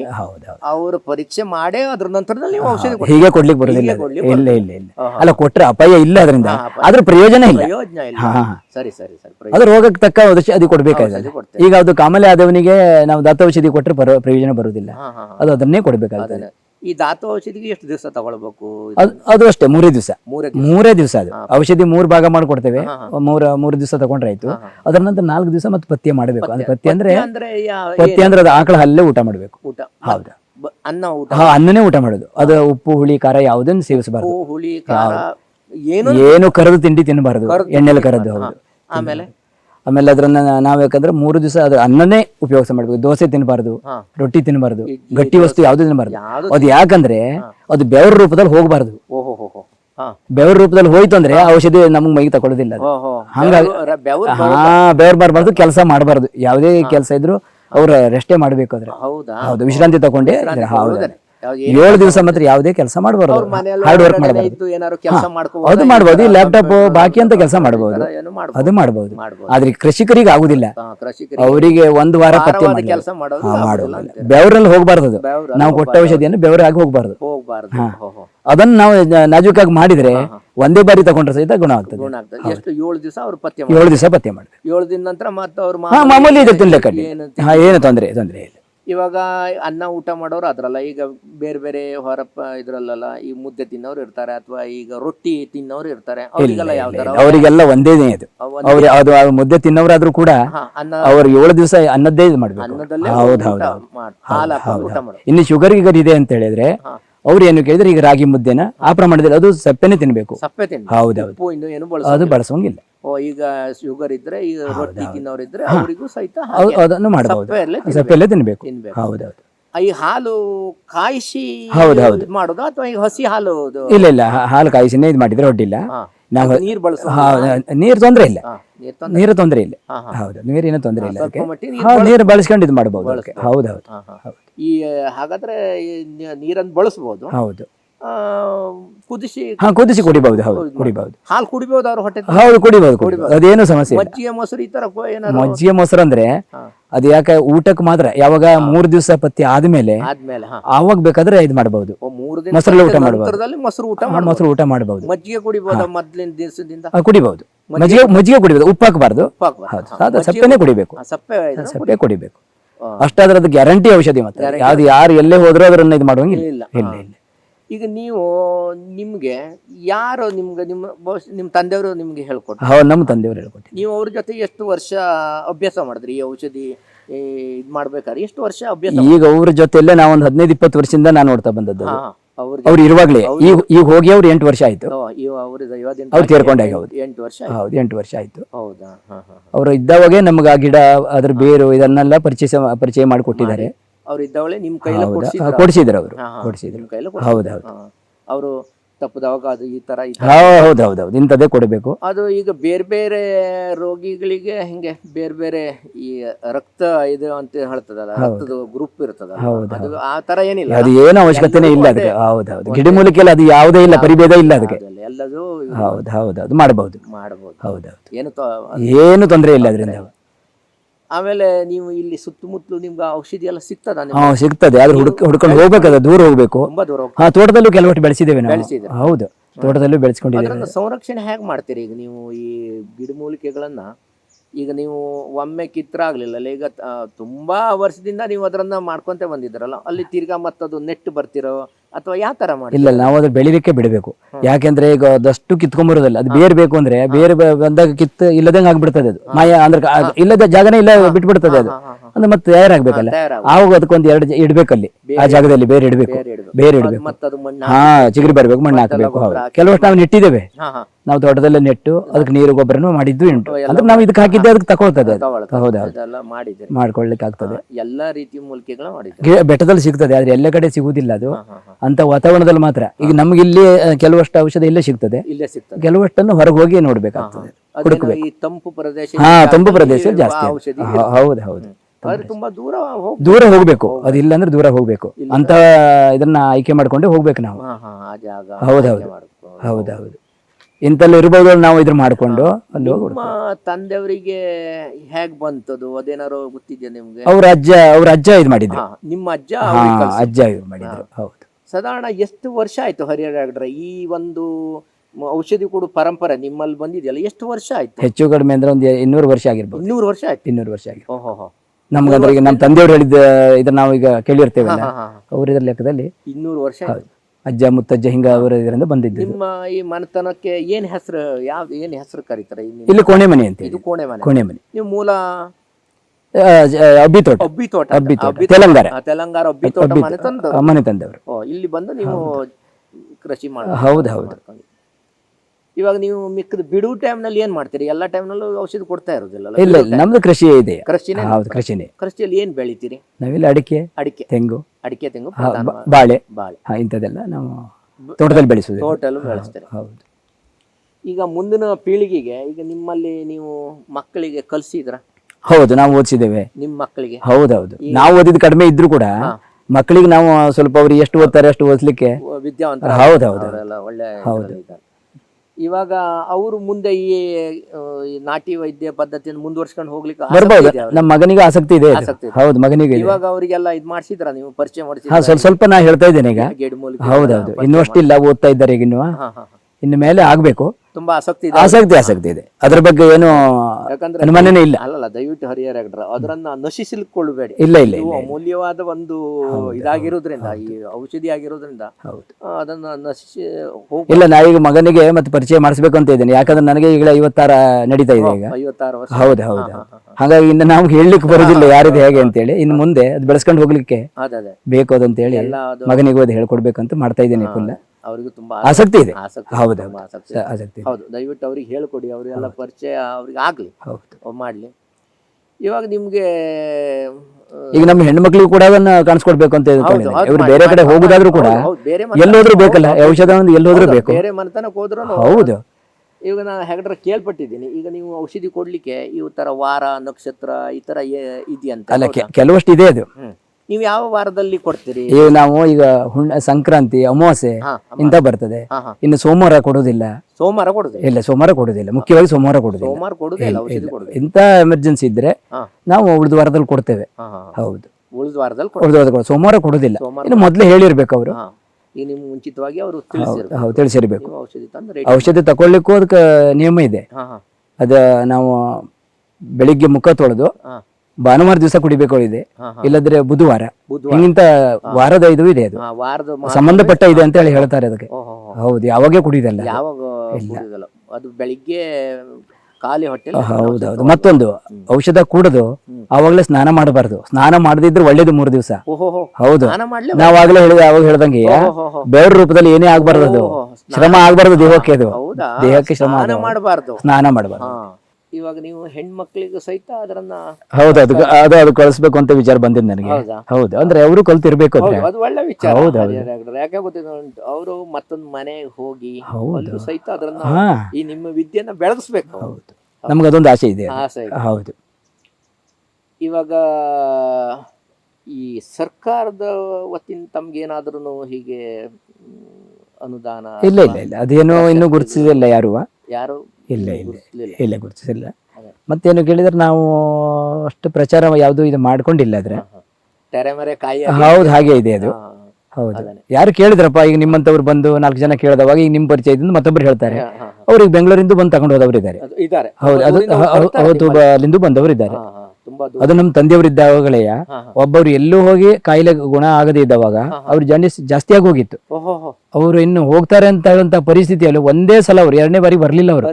ಅವ್ರ ಪರೀಕ್ಷೆ ಮಾಡೇ ಅದ್ರ ನಂತರ ನೀವು ಔಷಧಿ ಕೊಡ್ತೀರಿ. ಹೀಗೆ ಕೊಡ್ಲಿಕ್ಕೆ ಬರೋದಿಲ್ಲ ಹೀಗೆ ಕೊಡ್ಲಿಕ್ಕೆ ಇಲ್ಲ ಇಲ್ಲ ಇಲ್ಲ. ಅಲ್ಲ ಕೊಟ್ರೆ ಅಪಾಯ ಇಲ್ಲ ಅದರಿಂದ. ಅದ್ರ. ಪ್ರಯೋಜನ ಇಲ್ಲ. ಪ್ರಯೋಜನ ಇಲ್ಲ. ಹಾ, ಹಾ. ಸರಿ ಸರಿ ಸರಿ. ಪ್ರಯೋಜನ ಅದು ರೋಗಕ್ಕೆ ತಕ್ಕ ಔಷಧಿ ಅದು ಕೊಡ್ಬೇಕಾಗಿದೆ ಕೊಡ್ತೇವೆ. ಈಗ ಅದು ಕಾಮಲೆ ಆದವನಿಗೆ ನಾವು ದತ್ತ ಔಷಧಿ ಕೊಟ್ಟರೆ ಬರೋ ಪ್ರಯೋಜನ ಬರುವುದಿಲ್ಲ. ಹಾ ಹಾ ಹಾ. ಅದು ಅದನ್ನೇ ಕೊಡ್ಬೇಕಾಗ್ತದೆ. ಈ ಧಾತು ಔಷಧಿಗೆ ಎಷ್ಟು ದಿವಸ ತಗೊಳ್ಬೇಕು? ಅದು ಅದು ಅಷ್ಟೇ ಮೂರೇ ದಿವಸ. ಮೂರೇ ಮೂರೇ ದಿವಸ ಅದು. ಔಷಧಿ ಮೂರು ಭಾಗ ಮಾಡ್ಕೊಡ್ತೇವೆ. ಹಾ, ಮೂರ ಮೂರು ದಿವಸ ತಗೊಂಡ್ರೆ ಆಯ್ತು. ಅದರ ನಂತರ ನಾಲ್ಕು ದಿವಸ ಮತ್ತೆ ಪಥ್ಯ ಮಾಡಬೇಕು. ಅಂದ್ರೆ ಪಥ್ಯ ಅಂದ್ರೆ ಅಂದ್ರೆ ಯಾ- ಪಥ್ಯ ಅಂದ್ರೆ ಅದು ಆಕಳ ಹಲ್ಲೇ ಊಟ ಮಾಡಬೇಕು. ಊಟ. ಹೌದು. ಬ- ಅನ್ನ ಊಟ. ಹಾ ಅನ್ನನೇ ಊಟ ಮಾಡೋದು. ಅದು ಉಪ್ಪು ಹುಳಿ ಖಾರ ಯಾವುದನ್ನು ಸೇವಿಸಬಾರದು. ಉಪ್ಪು ಹುಳಿ ಖಾರ ಏನು? ಏನು ಕರೆದು ತಿಂಡಿ ತಿನ್ನಬಾರದು. ಎಣ್ಣೆಲಿ ಕರೆದು ಹೌದು. ಆಮೇಲೆ? ಆಮೇಲೆ ಅದನ್ನ ನಾವ್ ಯಾಕಂದ್ರೆ ಮೂರು ದಿವಸ ಅದ್ರ ಅನ್ನನೇ ಉಪಯೋಗ ಮಾಡ್ಬೇಕು. ದೋಸೆ ತಿನ್ಬಾರ್ದು. ರೊಟ್ಟಿ ತಿನ್ಬಾರ್ದು ಗಟ್ಟಿ ವಸ್ತು ಯಾವ್ದು ತಿನ್ಬಾರ್ದು. ಅದು ಯಾಕಂದ್ರೆ ಅದು ಬೆವರ ರೂಪದಲ್ಲಿ ಹೋಗಬಾರ್ದು. ಬೆವರ ರೂಪದಲ್ಲಿ ಹೋಯ್ತು ಅಂದ್ರೆ ಔಷಧಿ ನಮಗ್ ಮೈಗೆ ತಗೊಳ್ಳೋದಿಲ್ಲ ಹಂಗಾಗಿ- ಹಾ ಬೆವರ್ ಬರಬಾರ್ದು ಕೆಲಸ ಮಾಡಬಾರ್ದು. ಯಾವುದೇ ಕೆಲಸ ಇದ್ರು ಅವ್ರ ರೆಸ್ಟೇ ಮಾಡ್ಬೇಕು ಅದ್ರ ಹೌದಾ? ವಿಶ್ರಾಂತಿ ತಗೊಂಡೆ ಹೌದು. ಏಳು ದಿವಸ ಮಾತ್ರ ಯಾವುದೇ ಕೆಲಸ ಮಾಡಬಾರ್ದು ಹಾರ್ಡ್ ವರ್ಕ್ ಮಾಡಬಹುದು ಅದು ಮಾಡಬಹುದು ಈ ಲ್ಯಾಪ್ಟಾಪ್ ಬಾಕಿ ಅಂತ ಕೆಲಸ ಮಾಡಬಹುದು ಅದು ಮಾಡಬಹುದು ಆದ್ರೆ ಕೃಷಿಕರಿಗೆ ಆಗುದಿಲ್ಲ. ಅವರಿಗೆ ಒಂದು ವಾರ ಪತ್ತೆ ಕೆಲಸ ಮಾಡೋದು ಬೆವರಲ್ಲಿ ಹೋಗಬಾರ್ದು ಅದು. ನಾವು ಕೊಟ್ಟ ಔಷಧಿಯನ್ನು ಬೆವರಾಗಿ ಹೋಗಬಾರ್ದು. ಅದನ್ನ ನಾವು ನಾಜೂಕಾಗಿ ಮಾಡಿದ್ರೆ ಒಂದೇ ಬಾರಿ ತಗೊಂಡ್ರೆ ಸಹಿತ ಗುಣ ಆಗ್ತದೆ. ಎಷ್ಟು? ಏಳು ದಿವಸ ಅವ್ರು ಏಳು ದಿವಸ ಮಾಡಿ ಏಳು ದಿನ ನಂತರ ಮತ್ತೆ ಅವ್ರು ಮಾಮೂಲಿ ಇದೆ ತಿನ್ಲಿಕ್ಕೆ ಕಡ್ಡಿ ಏನು ತೊಂದರೆ ತೊಂದರೆ ಇಲ್ಲ. ಇವಾಗ ಅನ್ನ ಊಟ ಮಾಡೋರು ಅದರಲ್ಲ. ಈಗ ಬೇರೆ ಬೇರೆ ಹೊರ ಇದ್ರಲ್ಲ ಈ ಮುದ್ದೆ ತಿನ್ನೋರು ಇರ್ತಾರೆ ಅಥವಾ ಈಗ ರೊಟ್ಟಿ ತಿನ್ನೋರು ಇರ್ತಾರೆ. ಅವರಿಗೆಲ್ಲ ಯಾವ ತರ ಅವರಿಗೆಲ್ಲ ಒಂದೇನೇ ಒಂದೇ- ಅವ್ರು ಅದು ಆ ಮುದ್ದೆ ತಿನ್ನೋರಾದ್ರೂ ಕೂಡ ಅವ್ರು ಏಳು ದಿವಸ ಅನ್ನದ್ದೇ ಇದು ಮಾಡ್ಬೇಕು ಅನ್ನದಲ್ಲೇ ಹೌದು ಹೌದು ಊಟ ಮಾಡೋದು. ಇನ್ನು ಶುಗರ್ ಗಿಗರ್ ಇದೆ ಅಂತ ಹೇಳಿದ್ರೆ. ಅವ್ರು ಏನು ಕೇಳಿದ್ರೆ ಈಗ ರಾಗಿ ಮುದ್ದೆನ ಆ ಪ್ರಮಾಣದಲ್ಲಿ ಅದು ಸಪ್ಪೆನೆ ತಿನ್ಬೇಕು. ಸಪ್ಪೆ ತಿನ್ ಹೌದು ಏನು ಅದು ಬಳಸೋಂಗಿಲ್ಲ. ಈಗ ಶುಗರ್ ಇದ್ರೆ ಈಗ ರೊಟ್ಟಿ ತಿನ್ನೋರಿದ್ರೆ ಅವರಿಗೂ ಸಹಿತ ಅದನ್ನು ಮಾಡಬಹುದು ಸಪ್ಪೆಯಲ್ಲೇ ತಿನ್ಬೇಕು. ಸಪ್ಪೆಲ್ಲೇ ತಿನ್ಬೇಕು ತಿನ್ಬೇಕು ಹೌದೌದು ಈ ಹಾಲು ಕಾಯಿಸಿ ಹೌದು, ಹೌದು. ಇದ್ ಮಾಡೋದು ಅಥವಾ ಈಗ ಹಸಿ ಹಾಲು ಅದು? ಇಲ್ಲ ಇಲ್ಲ ಹಾ- ಹಾಲು ಕಾಯಿಸಿನೇ ಇದು ಮಾಡಿದ್ರೆ ಅಡ್ಡಿಲ್ಲ ಹಾ. ನಾವು ನೀರ್ ಬಳಸೋ ಹಾ, ನೀರು ತೊಂದರೆ ಇಲ್ಲ ಹಾ, ನೀರ್ ತೊಂದ್ರೆ- ನೀರು ತೊಂದರೆ ಇಲ್ಲ ಹಾ, ಹಾ. ಹೌದು ನೀರಿನ ತೊಂದರೆ ಇಲ್ಲ ಸ್ವಲ್ಪ ಮಟ್ಟಿಗೆ ನೀರ್ ಬಳಸ್ಕೊಂಡು ಇದು ಮಾಡಬಹುದು ಹೌದು ಹೌದು ಹಾ, ಹಾ. ಹೌದು. ಈ ಹಾಗಾದ್ರೆ ಈ ನೀರನ್ನು ಬಳಸಬಹುದು ಹೌದು ಕುದಿಸಿ ಹಾ ಕುದಿಸಿ ಕುಡಿಬಹುದು ಹೌದು ಕುಡಿಬಹುದು ಹಾಲು ಕುಡಿಬಹುದು ಅವ್ರ ಹೊಟ್ಟೆ ಹೌದು ಕುಡಿಬಹುದು ಕುಡಿಬಹುದು ಅದೇನು ಸಮಸ್ಯೆ ಮಜ್ಜಿಗೆ ಮೊಸರು ಈ ತರ ಮಜ್ಜಿಗೆ ಮೊಸರು ಅಂದ್ರೆ ಅದ್ ಯಾಕೆ ಊಟಕ್ಕೆ ಮಾತ್ರ ಯಾವಾಗ ಮೂರ್ ದಿವಸ ಪತ್ತಿ ಆದ್ಮೇಲೆ ಅವಾಗ ಆವಾಗ ಬೇಕಾದ್ರೆ ಇದು ಮಾಡಬಹುದು ಮೊಸರಲ್ಲಿ ಊಟ ಮಾಡಬಹುದು. ಮೊಸರು ಊಟ. ಮೊಸರು ಊಟ ಮಾಡಬಹುದು ಮಜ್ಜಿಗೆ ಕುಡಿಬಹುದು ಮೊದ್ಲಿನ ದಿವಸದಿಂದ? ಕುಡಿಬಹುದು ಮಜ್ಜಿಗೆ ಮಜ್ಜಿಗೆ ಕುಡಿಬಹುದು ಉಪ್ಪು ಹಾಕಬಾರ್ದು. ಸಪ್ಪೆನೆ ಕುಡಿಬೇಕು. ಸಪ್ಪೆ ಕುಡಿಬೇಕು. ಅಷ್ಟಾದ್ರೆ ಅದು ಗ್ಯಾರಂಟಿ ಔಷಧಿ ಮತ್ತೆ ಯಾವ್ದು ಯಾರು ಎಲ್ಲೇ ಹೋದ್ರೂ ಅದ್ರನ್ನ ಇದು ಮಾಡುವಂಗಿಲ್ಲ. ಇಲ್ಲ ಇಲ್ಲ. ಈಗ ನೀವು ನಿಮ್ಗೆ ಯಾರು ನಿಮ್ಗೆ ನಿಮ್ಮ ಬಹುಶಃ ನಿಮ್ಮ ತಂದೆಯವರು ನಿಮ್ಗೆ ಹೇಳ್ಕೊಟ್ರು. ಹೌದು ನಮ್ಮ ತಂದೆಯವರು ಹೇಳ್ಕೊಟ್ಟು ನೀವು ಅವ್ರ ಜೊತೆ ಎಷ್ಟು ವರ್ಷ ಅಭ್ಯಾಸ ಮಾಡಿದ್ರಿ? ಈ ಔಷಧಿ ಇದು ಇದ್ ಮಾಡ್ಬೇಕಾದ್ರೆ ಎಷ್ಟು ವರ್ಷ ಅಭ್ಯಾಸ ಈಗ ಅವ್ರ ಜೊತೆಲ್ಲೇ ನಾವು ಒಂದು ಹದಿನೈದು ಇಪ್ಪತ್ತು ವರ್ಷದಿಂದ ನಾನು ನೋಡ್ತಾ ಬಂದದ್ದು ಹಾ ಅವ್ರ ಅವ್ರು ಇರುವಾಗ್ಲೇ ಈಗ ಈಗ ಹೋಗಿ ಅವ್ರು ಎಂಟು ವರ್ಷ ಆಯ್ತು. ಅವ್ರದ್ದು ಅವ್ರು ತೀರ್ಕೊಂಡಾಗ ಹೌದು. ಎಂಟು ವರ್ಷ ಆಯ್ತು. ಹೌದು ಎಂಟು ವರ್ಷ ಆಯ್ತು. ಹೌದಾ? ಹಾ ಹಾ ಅವರು ಇದ್ದಾವಾಗೆ ನಮ್ಗೆ ಆ ಗಿಡ ಅದ್ರ ಬೇರು ಇದನ್ನೆಲ್ಲ ಪರಿಚಯ ಪರಿಚಯ ಮಾಡಿಕೊಟ್ಟಿದ್ದಾರೆ. ಅವ್ರು ಇದ್ದವಳೆ ನಿಮ್ ಕೈಲ ಹೌದಾ. ಕೊಡ್ಸಿದ್ರ ಕೊಡಿಸಿದ್ರು ಅವರು. ಕೊಡಿಸಿದ್ರು. ಹೌದು ಹೌದು. ಅವರು ತಪ್ಪದವಾಗ ಅದು ಈ ತರ ಹೌದು ಹೌದು ಹೌದು. ಇಂಥದ್ದೇ ಕೊಡಬೇಕು. ಅದು ಈಗ ಬೇರೆ ಬೇರೆ ರೋಗಿಗಳಿಗೆ ಹಿಂಗೆ ಬೇರೆ ಬೇರೆ ಈ ರಕ್ತ ಇದು ಅಂತ ಹೇಳ್ತದಲ್ಲ ರಕ್ತದ ಗ್ರೂಪ್ ಇರ್ತದ ಅದು ಆ ತರ ಏನಿಲ್ಲ. ಅದು ಏನು ಅವಶ್ಯಕತೆನೇ ಇಲ್ಲ ಅದಕ್ಕೆ. ಹೌದು ಹೌದು. ಗಿಡಮೂಲಿಕೆಲ್ಲ ಅದು ಯಾವುದೇ ಇಲ್ಲ ಪರಿಭೇದ ಇಲ್ಲ ಅದಕ್ಕೆ. ಎಲ್ಲದೂ ಹೌದು ಹೌದು ಅದು ಮಾಡಬಹುದು ಮಾಡಬಹುದು ಹೌದು ಹೌದು. ಏನು ಏನು ತೊಂದರೆ ಇಲ್ಲ ಅದರಿಂದ. ಆಮೇಲೆ ನೀವು ಇಲ್ಲಿ ಸುತ್ತಮುತ್ತಲು ನಿಮ್ಗೆ ಔಷಧಿ ಎಲ್ಲ ಸಿಗ್ತದ ಹಾ ಸಿಗ್ತದೆ. ಆದ್ರೆ ಹುಡುಕ ಹುಡ್ಕೊಂಡು ಹೋಗ್ಬೇಕಾದ್ರೆ ದೂರ ಹೋಗ್ಬೇಕು. ತುಂಬಾ ದೂರ ಹೋಗ್ತದೆ. ಹಾ ತೋಟದಲ್ಲೂ ಕೆಲವಷ್ಟು ಬೆಳೆಸಿದ್ದೇವೆ ನಾವು. ಬೆಳೆಸಿದ್ದೀರಾ? ಹೌದು. ತೋಟದಲ್ಲೂ ಬೆಳೆಸ್ಕೊಂಡಿದ್ದೇವೆ. ಅದನ್ನ ಸಂರಕ್ಷಣೆ ಹೇಗೆ ಮಾಡ್ತೀರಿ ಈಗ ನೀವು ಈ ಗಿಡಮೂಲಿಕೆಗಳನ್ನ ಈಗ ನೀವು ಒಮ್ಮೆ ಕಿತ್ತರಾಗಲಿಲ್ಲ ಆಗ್ಲಿಲ್ಲ. ಅಲ್ಲ ಈಗ ತುಂಬ ವರ್ಷದಿಂದ ನೀವು ಅದರನ್ನ ಮಾಡ್ಕೊಂತ ಬಂದಿದ್ರಲ್ಲ ಅಲ್ಲಿ ತಿರ್ಗಾ ಮತ್ತದು ನೆಟ್ ಬರ್ತಿರೋ ಅಥವಾ ಯಾವ ಥರ ಮಾಡಿ ಇಲ್ಲ ನಾವು ಅದು ಬೆಳಿಲಿಕ್ಕೆ ಬಿಡಬೇಕು. ಯಾಕೆಂದ್ರೆ ಈಗ ಅದಷ್ಟು ಕಿತ್ಕೊಂಬರೋದಲ್ಲ. ಅದು ಬೇರೆ ಬೇಕು ಅಂದ್ರೆ ಬೇರೆ ಬಂದಾಗ ಕಿತ್ತು ಇಲ್ಲದಂಗೆ ಆಗ್ಬಿಡ್ತದೆ ಅದು. ಮಾಯ ಅಂದ್ರೆ ಇಲ್ಲದ ಜಾಗನೇ ಇಲ್ಲ ಬಿಟ್ಬಿಡ್ತದೆ ಅದು. ಅಂದ್ರೆ ಮತ್ತೆ ತಯಾರಾಗ್ಬೇಕಲ್ಲ. ತಯಾರಾಗ ಆವಾಗ ಅದಕ್ಕೊಂದು ಎರಡು ಇಡಬೇಕಲ್ಲಿ ಆ ಜಾಗದಲ್ಲಿ ಬೇರೆ ಇಡಬೇಕು. ಬೇರೆ ಇಡ್ಬೇಕು. ಹಾ ಚಿಗುರಿ ಬರಬೇಕು ಮಣ್ಣು ಹಾಕಬೇಕು ಕೆಲವಷ್ಟು ನಾವು ನೆಟ್ಟಿದ್ದೇವೆ. ನಾವು ತೋಟದಲ್ಲೇ ನೆಟ್ಟು ಅದಕ್ಕೆ ನೀರು ಗೊಬ್ಬರನು ಮಾಡಿದ್ದು ಉಂಟು. ಅಂದ್ರೆ ನಾವು ಇದಕ್ಕೆ ಹಾಕಿದ್ದೆ ಅದಕ್ಕೆ ತಗೊಳ್ತದೆ ಮಾಡ್ಕೊಳ್ಳಿಕ್ಕೆ ಆಗ್ತದೆ. ಎಲ್ಲಾ ರೀತಿಯ ಮೂಲಿಕೆಗಳ ಬೆಟ್ಟದಲ್ಲಿ ಸಿಗ್ತದೆ ಆದ್ರೆ ಎಲ್ಲ ಕಡೆ ಸಿಗುವುದಿಲ್ಲ ಅದು. ಅಂತ ವಾತಾವರಣದಲ್ಲಿ ಮಾತ್ರ. ಈಗ ನಮ್ಗೆ ಇಲ್ಲಿ ಕೆಲವಷ್ಟು ಔಷಧ ಇಲ್ಲೇ ಸಿಗ್ತದೆ. ಇಲ್ಲೇ ಸಿಗ್ತದೆ. ಕೆಲವಷ್ಟನ್ನು ಹೊರಗೆ ಹೋಗಿ ನೋಡ್ಬೇಕಾಗ್ತದೆ. ಹುಡುಕಬೇಕು. ತಂಪು ಪ್ರದೇಶ ಹಾ ತಂಪು ಪ್ರದೇಶ ಜಾಸ್ತಿ ಹೌದು ಹೌದು. ತುಂಬಾ ದೂರ ದೂರ ಹೋಗ್ಬೇಕು. ಅದಿಲ್ಲ ಅಂದ್ರೆ ದೂರ ಹೋಗ್ಬೇಕು. ಅಂತ ಇದನ್ನ ಆಯ್ಕೆ ಮಾಡ್ಕೊಂಡು ಹೋಗ್ಬೇಕು ನಾವು. ಹೌದೌದು. ಹಾ ಇಂತಲ್ಲಿ ಇರ್ಬೋದು ನಾವು ಇದ್ರ ಮಾಡ್ಕೊಂಡು ಅಲ್ಲಿ ಹೋಗಿ ನಿಮ್ಮ ತಂದೆಯವರಿಗೆ ಹೇಗ್ ಬಂತದು? ಅದೇನಾರು ಗೊತ್ತಿದ್ಯಾ ನಿಮ್ಗೆ? ಅವ್ರ ಅಜ್ಜ ಅವ್ರ ಅಜ್ಜ ಇದು ಮಾಡಿದ್ರು. ಹಾ, ನಿಮ್ಮ ಅಜ್ಜ ಹಾ ಅವ್ರಿಗೆ ಕಲ್ಸಿದ್ದು. ಅಜ್ಜ ಇದು ಮಾಡಿದ್ರು. ಹೌದು. ಸಾಧಾರಣ ಎಷ್ಟು ವರ್ಷ ಆಯ್ತು ಹರಿಹರ ಈ ಒಂದು ಮ- ಔಷಧಿ ಕೊಡು ಪರಂಪರೆ ನಿಮ್ಮಲ್ಲಿ ಬಂದಿದೆಯಲ್ಲ ಎಷ್ಟು ವರ್ಷ ಆಯ್ತು? ಹೆಚ್ಚು ಕಡಿಮೆ ಅಂದ್ರೆ ಒಂದು ಇನ್ನೂರು ವರ್ಷ ಆಗಿರ್ಬೋದು. ಇನ್ನೂರು ವರ್ಷ ಆಯ್ತು? ಇನ್ನೂರು ವರ್ಷ ಆಗಿ ಓಹೋ ಹೋ. ನಮ್ ಈಗ ನಮ್ಮ ತಂದೆಯವ್ರು ಹೇಳಿದ ಇದನ್ನ ನಾವು ಈಗ ಕೇಳಿರ್ತೇವೆ. ಅವ್ರ ಇದ್ರ ಲೆಕ್ಕದಲ್ಲಿ ಇನ್ನೂರು ವರ್ಷ ಆಯ್ತು. ಅಜ್ಜ ಮುತ್ತಜ್ಜ ಹಿಂಗ ಅವರ ಇದರಿಂದ ಬಂದಿದ್ದು ನಿಮ್ಮ ಈ ಮನೆತನಕ್ಕೆ ಏನ್ ಹೆಸರು ಯಾವ್ದು ಏನ್ ಹೆಸರು ಕರೀತಾರೆ ಈ ನಿಮ್ಮ- ಇಲ್ಲಿ ಕೋಣೆ ಮನೆ ಅಂತ ಇದು ಕೋಣೆ ಮನೆ ಕೋಣೆ ಮನೆ ನೀವು ಮೂಲ ಆ, ಜ- ಅಬ್ಬಿ ತೋಟ ಅಬ್ಬಿ ತೋಟ ಅಬ್ಬಿ ತೋಟ. ತೆಲಂಗಾಣ. ಆ, ತೆಲಂಗಾಣ ಅಬ್ಬಿ ತೋಟ ಅಬ್ಬಿ ಮನೆ ತಂದು ಮನೆ ತಂದವರು. ಓ ಇಲ್ಲಿ ಬಂದು ನೀವು ಕೃಷಿ ಮಾಡ ಹೌದು ಹೌದು. ಇವಾಗ ನೀವು ಮಿಕ್ಕದ ಬಿಡು ಟೈಮ್ನಲ್ಲಿ ಏನ್ ಮಾಡ್ತೀರಿ? ಎಲ್ಲ ಟೈಮ್ನಲ್ಲೂ ಔಷಧಿ ಕೊಡ್ತಾ ಇರೋದಿಲ್ಲ ಇಲ್ಲ ನಮ್ದು ಕೃಷಿ ಇದೆ. ಕೃಷಿನೇ ಹೌದು ಕೃಷಿನೇ. ಕೃಷಿಯಲ್ಲಿ ಏನ್ ಬೆಳಿತೀರಿ? ನಾವಿಲ್ಲಿ ಅಡಿಕೆ ಅಡಿಕೆ. ತೆಂಗು. ಅಡಿಕೆ ತೆಂಗು ಬಾಳೆ. ಬಾಳೆ. ಇಂಥದ್ದೆಲ್ಲ ನಾವು ತೋಟದಲ್ಲಿ ಬೆಳೆಸೋದು ತೋಟಲ್ಲೂ ಬೆಳೆಸ್ತಾರೆ. ಹೌದು. ಈಗ ಮುಂದಿನ ಪೀಳಿಗೆಗೆ ಈಗ ನಿಮ್ಮಲ್ಲಿ ನೀವು ಮಕ್ಕಳಿಗೆ ಕಲಿಸಿದ್ರ? ಹೌದು ನಾವು ಓದಿಸಿದ್ದೇವೆ. ನಿಮ್ಮ ಮಕ್ಕಳಿಗೆ? ಹೌದೌದು. ನಾವು ಓದಿದ್ ಕಡಿಮೆ ಇದ್ರು ಕೂಡ ಮಕ್ಕಳಿಗೆ ನಾವು ಸ್ವಲ್ಪ ಅವ್ರಿಗೆ ಎಷ್ಟು ಓದ್ತಾರೆ ಅಷ್ಟು ಓದ್ಲಿಕ್ಕೆ ವಿದ್ಯಾವಂತ ಹೌದೌದು. ಒಳ್ಳೆ ಹೌದು. ಇವಾಗ ಅವರು ಮುಂದೆ ಈ ಆ, ಈ ನಾಟಿ ವೈದ್ಯ ಪದ್ಧತಿಯನ್ನು ಮುಂದುವರ್ಸ್ಕೊಂಡು ಹೋಗ್ಲಿಕ್ಕೆ ಆಸಕ್ತಿ ಬರ್ಬೋದು ಇದೆ ಅವ್ರಿಗೆ. ನಮ್ಮ ಮಗನಿಗೆ ಆಸಕ್ತಿ ಇದೆ ಅದು. ಆಸಕ್ತಿ ಇದೆ. ಹೌದು ಮಗನಿಗೆ ಇದೆ ಇವಾಗ ಅವರಿಗೆಲ್ಲ ಇದು ಮಾಡಿಸಿದ್ರ ನೀವು ಪರಿಚಯ ಹಾ ಮಾಡಿಸಿದ್ರ ಸ್ವಲ್ಪ ಸ್ವಲ್ಪ ನಾ ಹೇಳ್ತಾ ಇದ್ದೇನೆ ಈಗ ಗೇಡ್ ಮೂಲಕ ಹೌದೌದು ಇನ್ನೂ ಅಷ್ಟಿಲ್ಲ ಓದ್ತಾ ಇದ್ದಾರೆ ಈಗ ಇನ್ನು ಹಾ ಹಾ ಹಾ. ಇನ್ನು ಮೇಲೆ ಆಗ್ಬೇಕು ತುಂಬಾ ಆಸಕ್ತಿ ಇದೆ. ಆಸಕ್ತಿ ಆಸಕ್ತಿ ಇದೆ. ಅದ್ರ ಬಗ್ಗೆ ಏನು ಯಾಕಂದ್ರೆ ಅನುಮಾನನೇ ಇಲ್ಲ. ಅಲ್ಲಲ್ಲ ದಯವಿಟ್ಟು ಹರಿಹರ ಅದರನ್ನ ನಶಿಸಿಕೊಳ್ಳಬೇಡಿ. ಇಲ್ಲ ಇಲ್ಲ ಇದು ಅಮೂಲ್ಯವಾದ ಒಂದು ಇದಾಗಿರೋದ್ರಿಂದ ಈ ಔಷಧಿ ಆಗಿರೋದ್ರಿಂದ ಅದನ್ನ ನಶಿಸಿ ಇಲ್ಲ ನಾ ಈಗ ಮಗನಿಗೆ ಮತ್ತೆ ಪರಿಚಯ ಮಾಡಿಸ್ಬೇಕು ಅಂತ ಇದ್ದೀನಿ. ಯಾಕಂದ್ರೆ ನನಗೆ ಈಗ ಐವತ್ತಾರ ನಡೀತಾ ಇದೆ ಈಗ. ಐವತ್ತಾರು ವರ್ಷ. ಹೌದು ಹೌದು ಹಾಗಾಗಿ ಇನ್ನು ನಾವು ಹೇಳಲಿಕ್ಕೆ ಬರೋದಿಲ್ಲ ಯಾರಿದೆ ಹೇಗೆ ಅಂತೇಳಿ. ಇನ್ನು ಮುಂದೆ ಅದು ಬೆಳೆಸ್ಕೊಂಡು ಹೋಗ್ಲಿಕ್ಕೆ ಬೇಕು ಅದಂತೇಳಿ ಮಗನಿಗೆ ಅದು ಹೇಳ್ಕೊಡ್ಬೇಕಂತ ಮಾಡ್ತಾ ಇದ್ದೀನಿ ಫುಲ್ ಅವರಿಗೂ ತುಂಬಾ ಆಸಕ್ತಿ ಇದೆ. ಆಸಕ್ತಿ ಹೌದು ತುಂಬಾ ಆಸಕ್ತಿ. ಹೌದು ದಯವಿಟ್ಟು ಅವ್ರಿಗೆ ಹೇಳ್ಕೊಡಿ ಅವರಿಗೆಲ್ಲ ಪರಿಚಯ ಅವ್ರಿಗೆ ಆಗ್ಲಿ. ಹೌದು. ಮಾಡ್ಲಿ. ಇವಾಗ ನಿಮ್ಗೆ ಈಗ ನಮ್ಮ ಹೆಣ್ಮಕ್ಳಿಗೂ ಕೂಡ ಅದನ್ನ ಕಾಣಿಸ್ಕೊಡ್ಬೇಕು ಅಂತ ಹೌದು, ಇಟ್ಕೊಂಡಿದ್ದೀನಿ. ಹೌದು, ಇವ್ರು ಬೇರೆ ಕಡೆ ಹೋಗುದಾದ್ರೂ ಕೂಡ ಹೌದು, ಹೌದು, ಬೇರೆ ಮನೆ- ಎಲ್ಲೋದ್ರೂ ಬೇಕಲ್ಲ ಹೌದು, ಔಷಧ ಒಂದು ಎಲ್ಲೋದ್ರೂ ಬೇಕು. ಬೇರೆ ಮನೆತನಕ್ಕೆ ಹೋದ್ರೂ ಹೌದು. ಇವಾಗ ನಾನು ಹೆಗಡ್ರ ಕೇಳ್ಪಟ್ಟಿದ್ದೀನಿ. ಈಗ ನೀವು ಔಷಧಿ ಕೊಡ್ಲಿಕ್ಕೆ ಈ ತರ ವಾರ ನಕ್ಷತ್ರ ಈ ತರ ಏ- ಇದೆಯಂತೆ. ಅಲ್ಲ ಹೌದಾ? ಕೆ- ಕೆಲವಷ್ಟು ಇದೆ ಅದು. ಹ್ಮ್. ನೀವು ಯಾವ ವಾರದಲ್ಲಿ ಕೊಡ್ತೀರಿ? ಈಗ ನಾವು ಈಗ ಹುಣ್ಣ ಸಂಕ್ರಾಂತಿ ಅಮಾವಾಸ್ಯೆ ಇಂತ ಬರ್ತದೆ. ಇನ್ನು ಸೋಮವಾರ ಕೊಡೋದಿಲ್ಲ. ಸೋಮವಾರ ಕೊಡುದು ಇಲ್ಲ ಸೋಮವಾರ ಕೊಡೋದಿಲ್ಲ. ಮುಖ್ಯವಾಗಿ ಸೋಮವಾರ ಕೊಡೋದಿಲ್ಲ. ಸೋಮವಾರ ಕೊಡುದೇ ಇಲ್ಲ ಔಷಧಿ ಕೊಡುದು ಇಂಥ ಎಮರ್ಜೆನ್ಸಿ ಇದ್ರೆ ನಾವು ಉಳಿದ ವಾರದಲ್ಲಿ ಕೊಡ್ತೇವೆ. ಹೌದು. ಉಳಿದ ವಾರದಲ್ಲಿ ಉಳಿದ ವಾರದಲ್ಲಿ ಸೋಮವಾರ ಕೊಡೋದಿಲ್ಲ. ಇನ್ನು ಮೊದಲೇ ಹೇಳಿರ್ಬೇಕು ಅವರು. ಈಗ ನಿಮ್ಗೆ ಮುಂಚಿತವಾಗಿ ಅವರು ತಿಳಿಸಿರ್ಬೇಕು. ಹೌದು ತಿಳಿಸಿರ್ಬೇಕು. ಔಷಧಿ ತಂದ್ರೆ ಔಷಧಿ ತಕೊಳ್ಳಿಕ್ಕೂ ಅದಕ್ಕೆ ನಿಯಮ ಇದೆ. ಅದ ನಾವು ಬೆಳಿಗ್ಗೆ ಮುಖ ತೊಳೆದು ಭಾನುವಾರ ದಿವಸ ಕುಡಿಬೇಕು ಇದೆ. ಇಲ್ಲದ್ರೆ ಬುಧವಾರ. ಹಿಂಗಿಂತ ವಾರದ ಇದು ಇದೆ ಅದು. ಸಂಬಂಧಪಟ್ಟ ಇದೆ ಅಂತ ಹೇಳಿ ಹೇಳ್ತಾರೆ ಅದಕ್ಕೆ. ಹೌದು ಯಾವಾಗೇ ಕುಡಿಯೋದಲ್ಲ ಅದು ಬೆಳಿಗ್ಗೆ ಖಾಲಿ ಹೊಟ್ಟೆ ಹೌದೌದು. ಮತ್ತೊಂದು ಔಷಧ ಕೂಡದು ಅವಾಗಲೇ ಸ್ನಾನ ಮಾಡಬಾರ್ದು. ಸ್ನಾನ ಮಾಡದಿದ್ರೆ ಒಳ್ಳೇದು ಮೂರು ದಿವಸ. ಹೌದು. ನಾವಾಗ್ಲೇ ಹೇಳಿದ ಅವಾಗ ಹೇಳ್ದಂಗೆ ಬೇರೆ ಬೇಡ ರೂಪದಲ್ಲಿ ಏನೇ ಆಗ್ಬಾರ್ದು ಅದು. ಶ್ರಮ ಆಗ್ಬಾರ್ದು ದೇಹಕ್ಕೆ ಅದು. ದೇಹಕ್ಕೆ ಶ್ರಮ ಸ್ನಾನ. ಮಾಡಬಾರ್ದು. ಸ್ನಾನ ಮಾಡಬಾರ್ದು. ಇವಾಗ ನೀವು ಹೆಣ್ಮಕ್ಳಿಗೂ ಸಹಿತ ಅದರನ್ನ ಹೌದು ಅದು ಅದು ಅದು ಕಳಿಸ್ಬೇಕು ಅಂತ ವಿಚಾರ ಬಂದಿದ್ದು ನನಗೆ. ಹೌದಾ? ಹೌದು ಅಂದ್ರೆ ಅವರು ಕಲ್ತಿರ್ಬೇಕು ಅಂದ್ರೆ. ಅದು ಒಳ್ಳೆ ವಿಚಾರ. ಹೌದು, ಯಾಕೆ ಗೊತ್ತಿದೆ ಅವರು ಮತ್ತೊಂದು ಮನೆಗೆ ಹೋಗಿ ಹೌದು. ಅಲ್ಲೂ ಸಹಿತ ಅದರನ್ನ ಹಾ. ಈ ನಿಮ್ಮ ವಿದ್ಯೆಯನ್ನ ಬೆಳೆಸ್ಬೇಕು ಹೌದು. ನಮ್ಗೆ ಅದೊಂದು ಆಸೆ ಇದೆ. ಆಸೆ ಇದೆ. ಹೌದು. ಇವಾಗ ಈ ಸರ್ಕಾರದ ವತಿಯಿಂದ ತಮ್ಗೇನಾದ್ರೂ ಹೀಗೆ ಮ್, ಅನುದಾನ ಇಲ್ಲ ಇಲ್ಲ ಇಲ್ಲ. ಅದೇನೋ ಇನ್ನೂ ಗುರುತಿಸಿಲ್ಲ ಯಾರು? ಯಾರು? ಇಲ್ಲ ಇಲ್ಲ ಇಲ್ಲ ಗುರುತಿಸಿಲ್ಲ. ಮತ್ತೇನು ಕೇಳಿದ್ರೆ ನಾವು ಅಷ್ಟು ಪ್ರಚಾರ ಯಾವುದು ಇದು ಮಾಡ್ಕೊಂಡಿಲ್ಲ ಅದ್ರ ಕಾಯಿ ಹೌದು ಹಾಗೆ ಇದೆ ಅದು ಹೌದು ಯಾರು ಕೇಳಿದ್ರಪ್ಪ ಈಗ ನಿಮ್ಮಂತವ್ರು ಬಂದು ನಾಲ್ಕು ಜನ ಕೇಳಿದವಾಗ ಈಗ ನಿಮ್ಮ ಪರಿಚಯದಿಂದ ಮತ್ತೊಬ್ರು ಹೇಳ್ತಾರೆ. ಅವ್ರಿಗೆ ಬೆಂಗಳೂರಿಂದ ಬಂದು ತಗೊಂಡು ಹೋದವರು ಇದ್ದಾರೆ ಹೌದು ಅದು ಹೌದು ಅಲ್ಲಿಂದ ಬಂದವರು ಇದ್ದಾರೆ ಅದು ನಮ್ಮ ತಂದೆಯವರಿದ್ದಾಗಲೇ ಹಾ, ಹಾ. ಒಬ್ಬರು ಎಲ್ಲೂ ಹೋಗಿ ಕಾಯಿಲೆ ಗುಣ ಆಗದೇ ಇದ್ದವಾಗ ಅವ್ರ ಜರ್ನಿ ಜಾಸ್ತಿ ಆಗಿ ಹೋಗಿತ್ತು ಅವರು ಇನ್ನು ಹೋಗ್ತಾರೆ ಅಂತ ಹೇಳುವಂತ ಪರಿಸ್ಥಿತಿಯಲ್ಲಿ ಒಂದೇ ಸಲ ಅವ್ರು ಎರಡನೇ ಬಾರಿ ಬರ್ಲಿಲ್ಲ ಅವರು.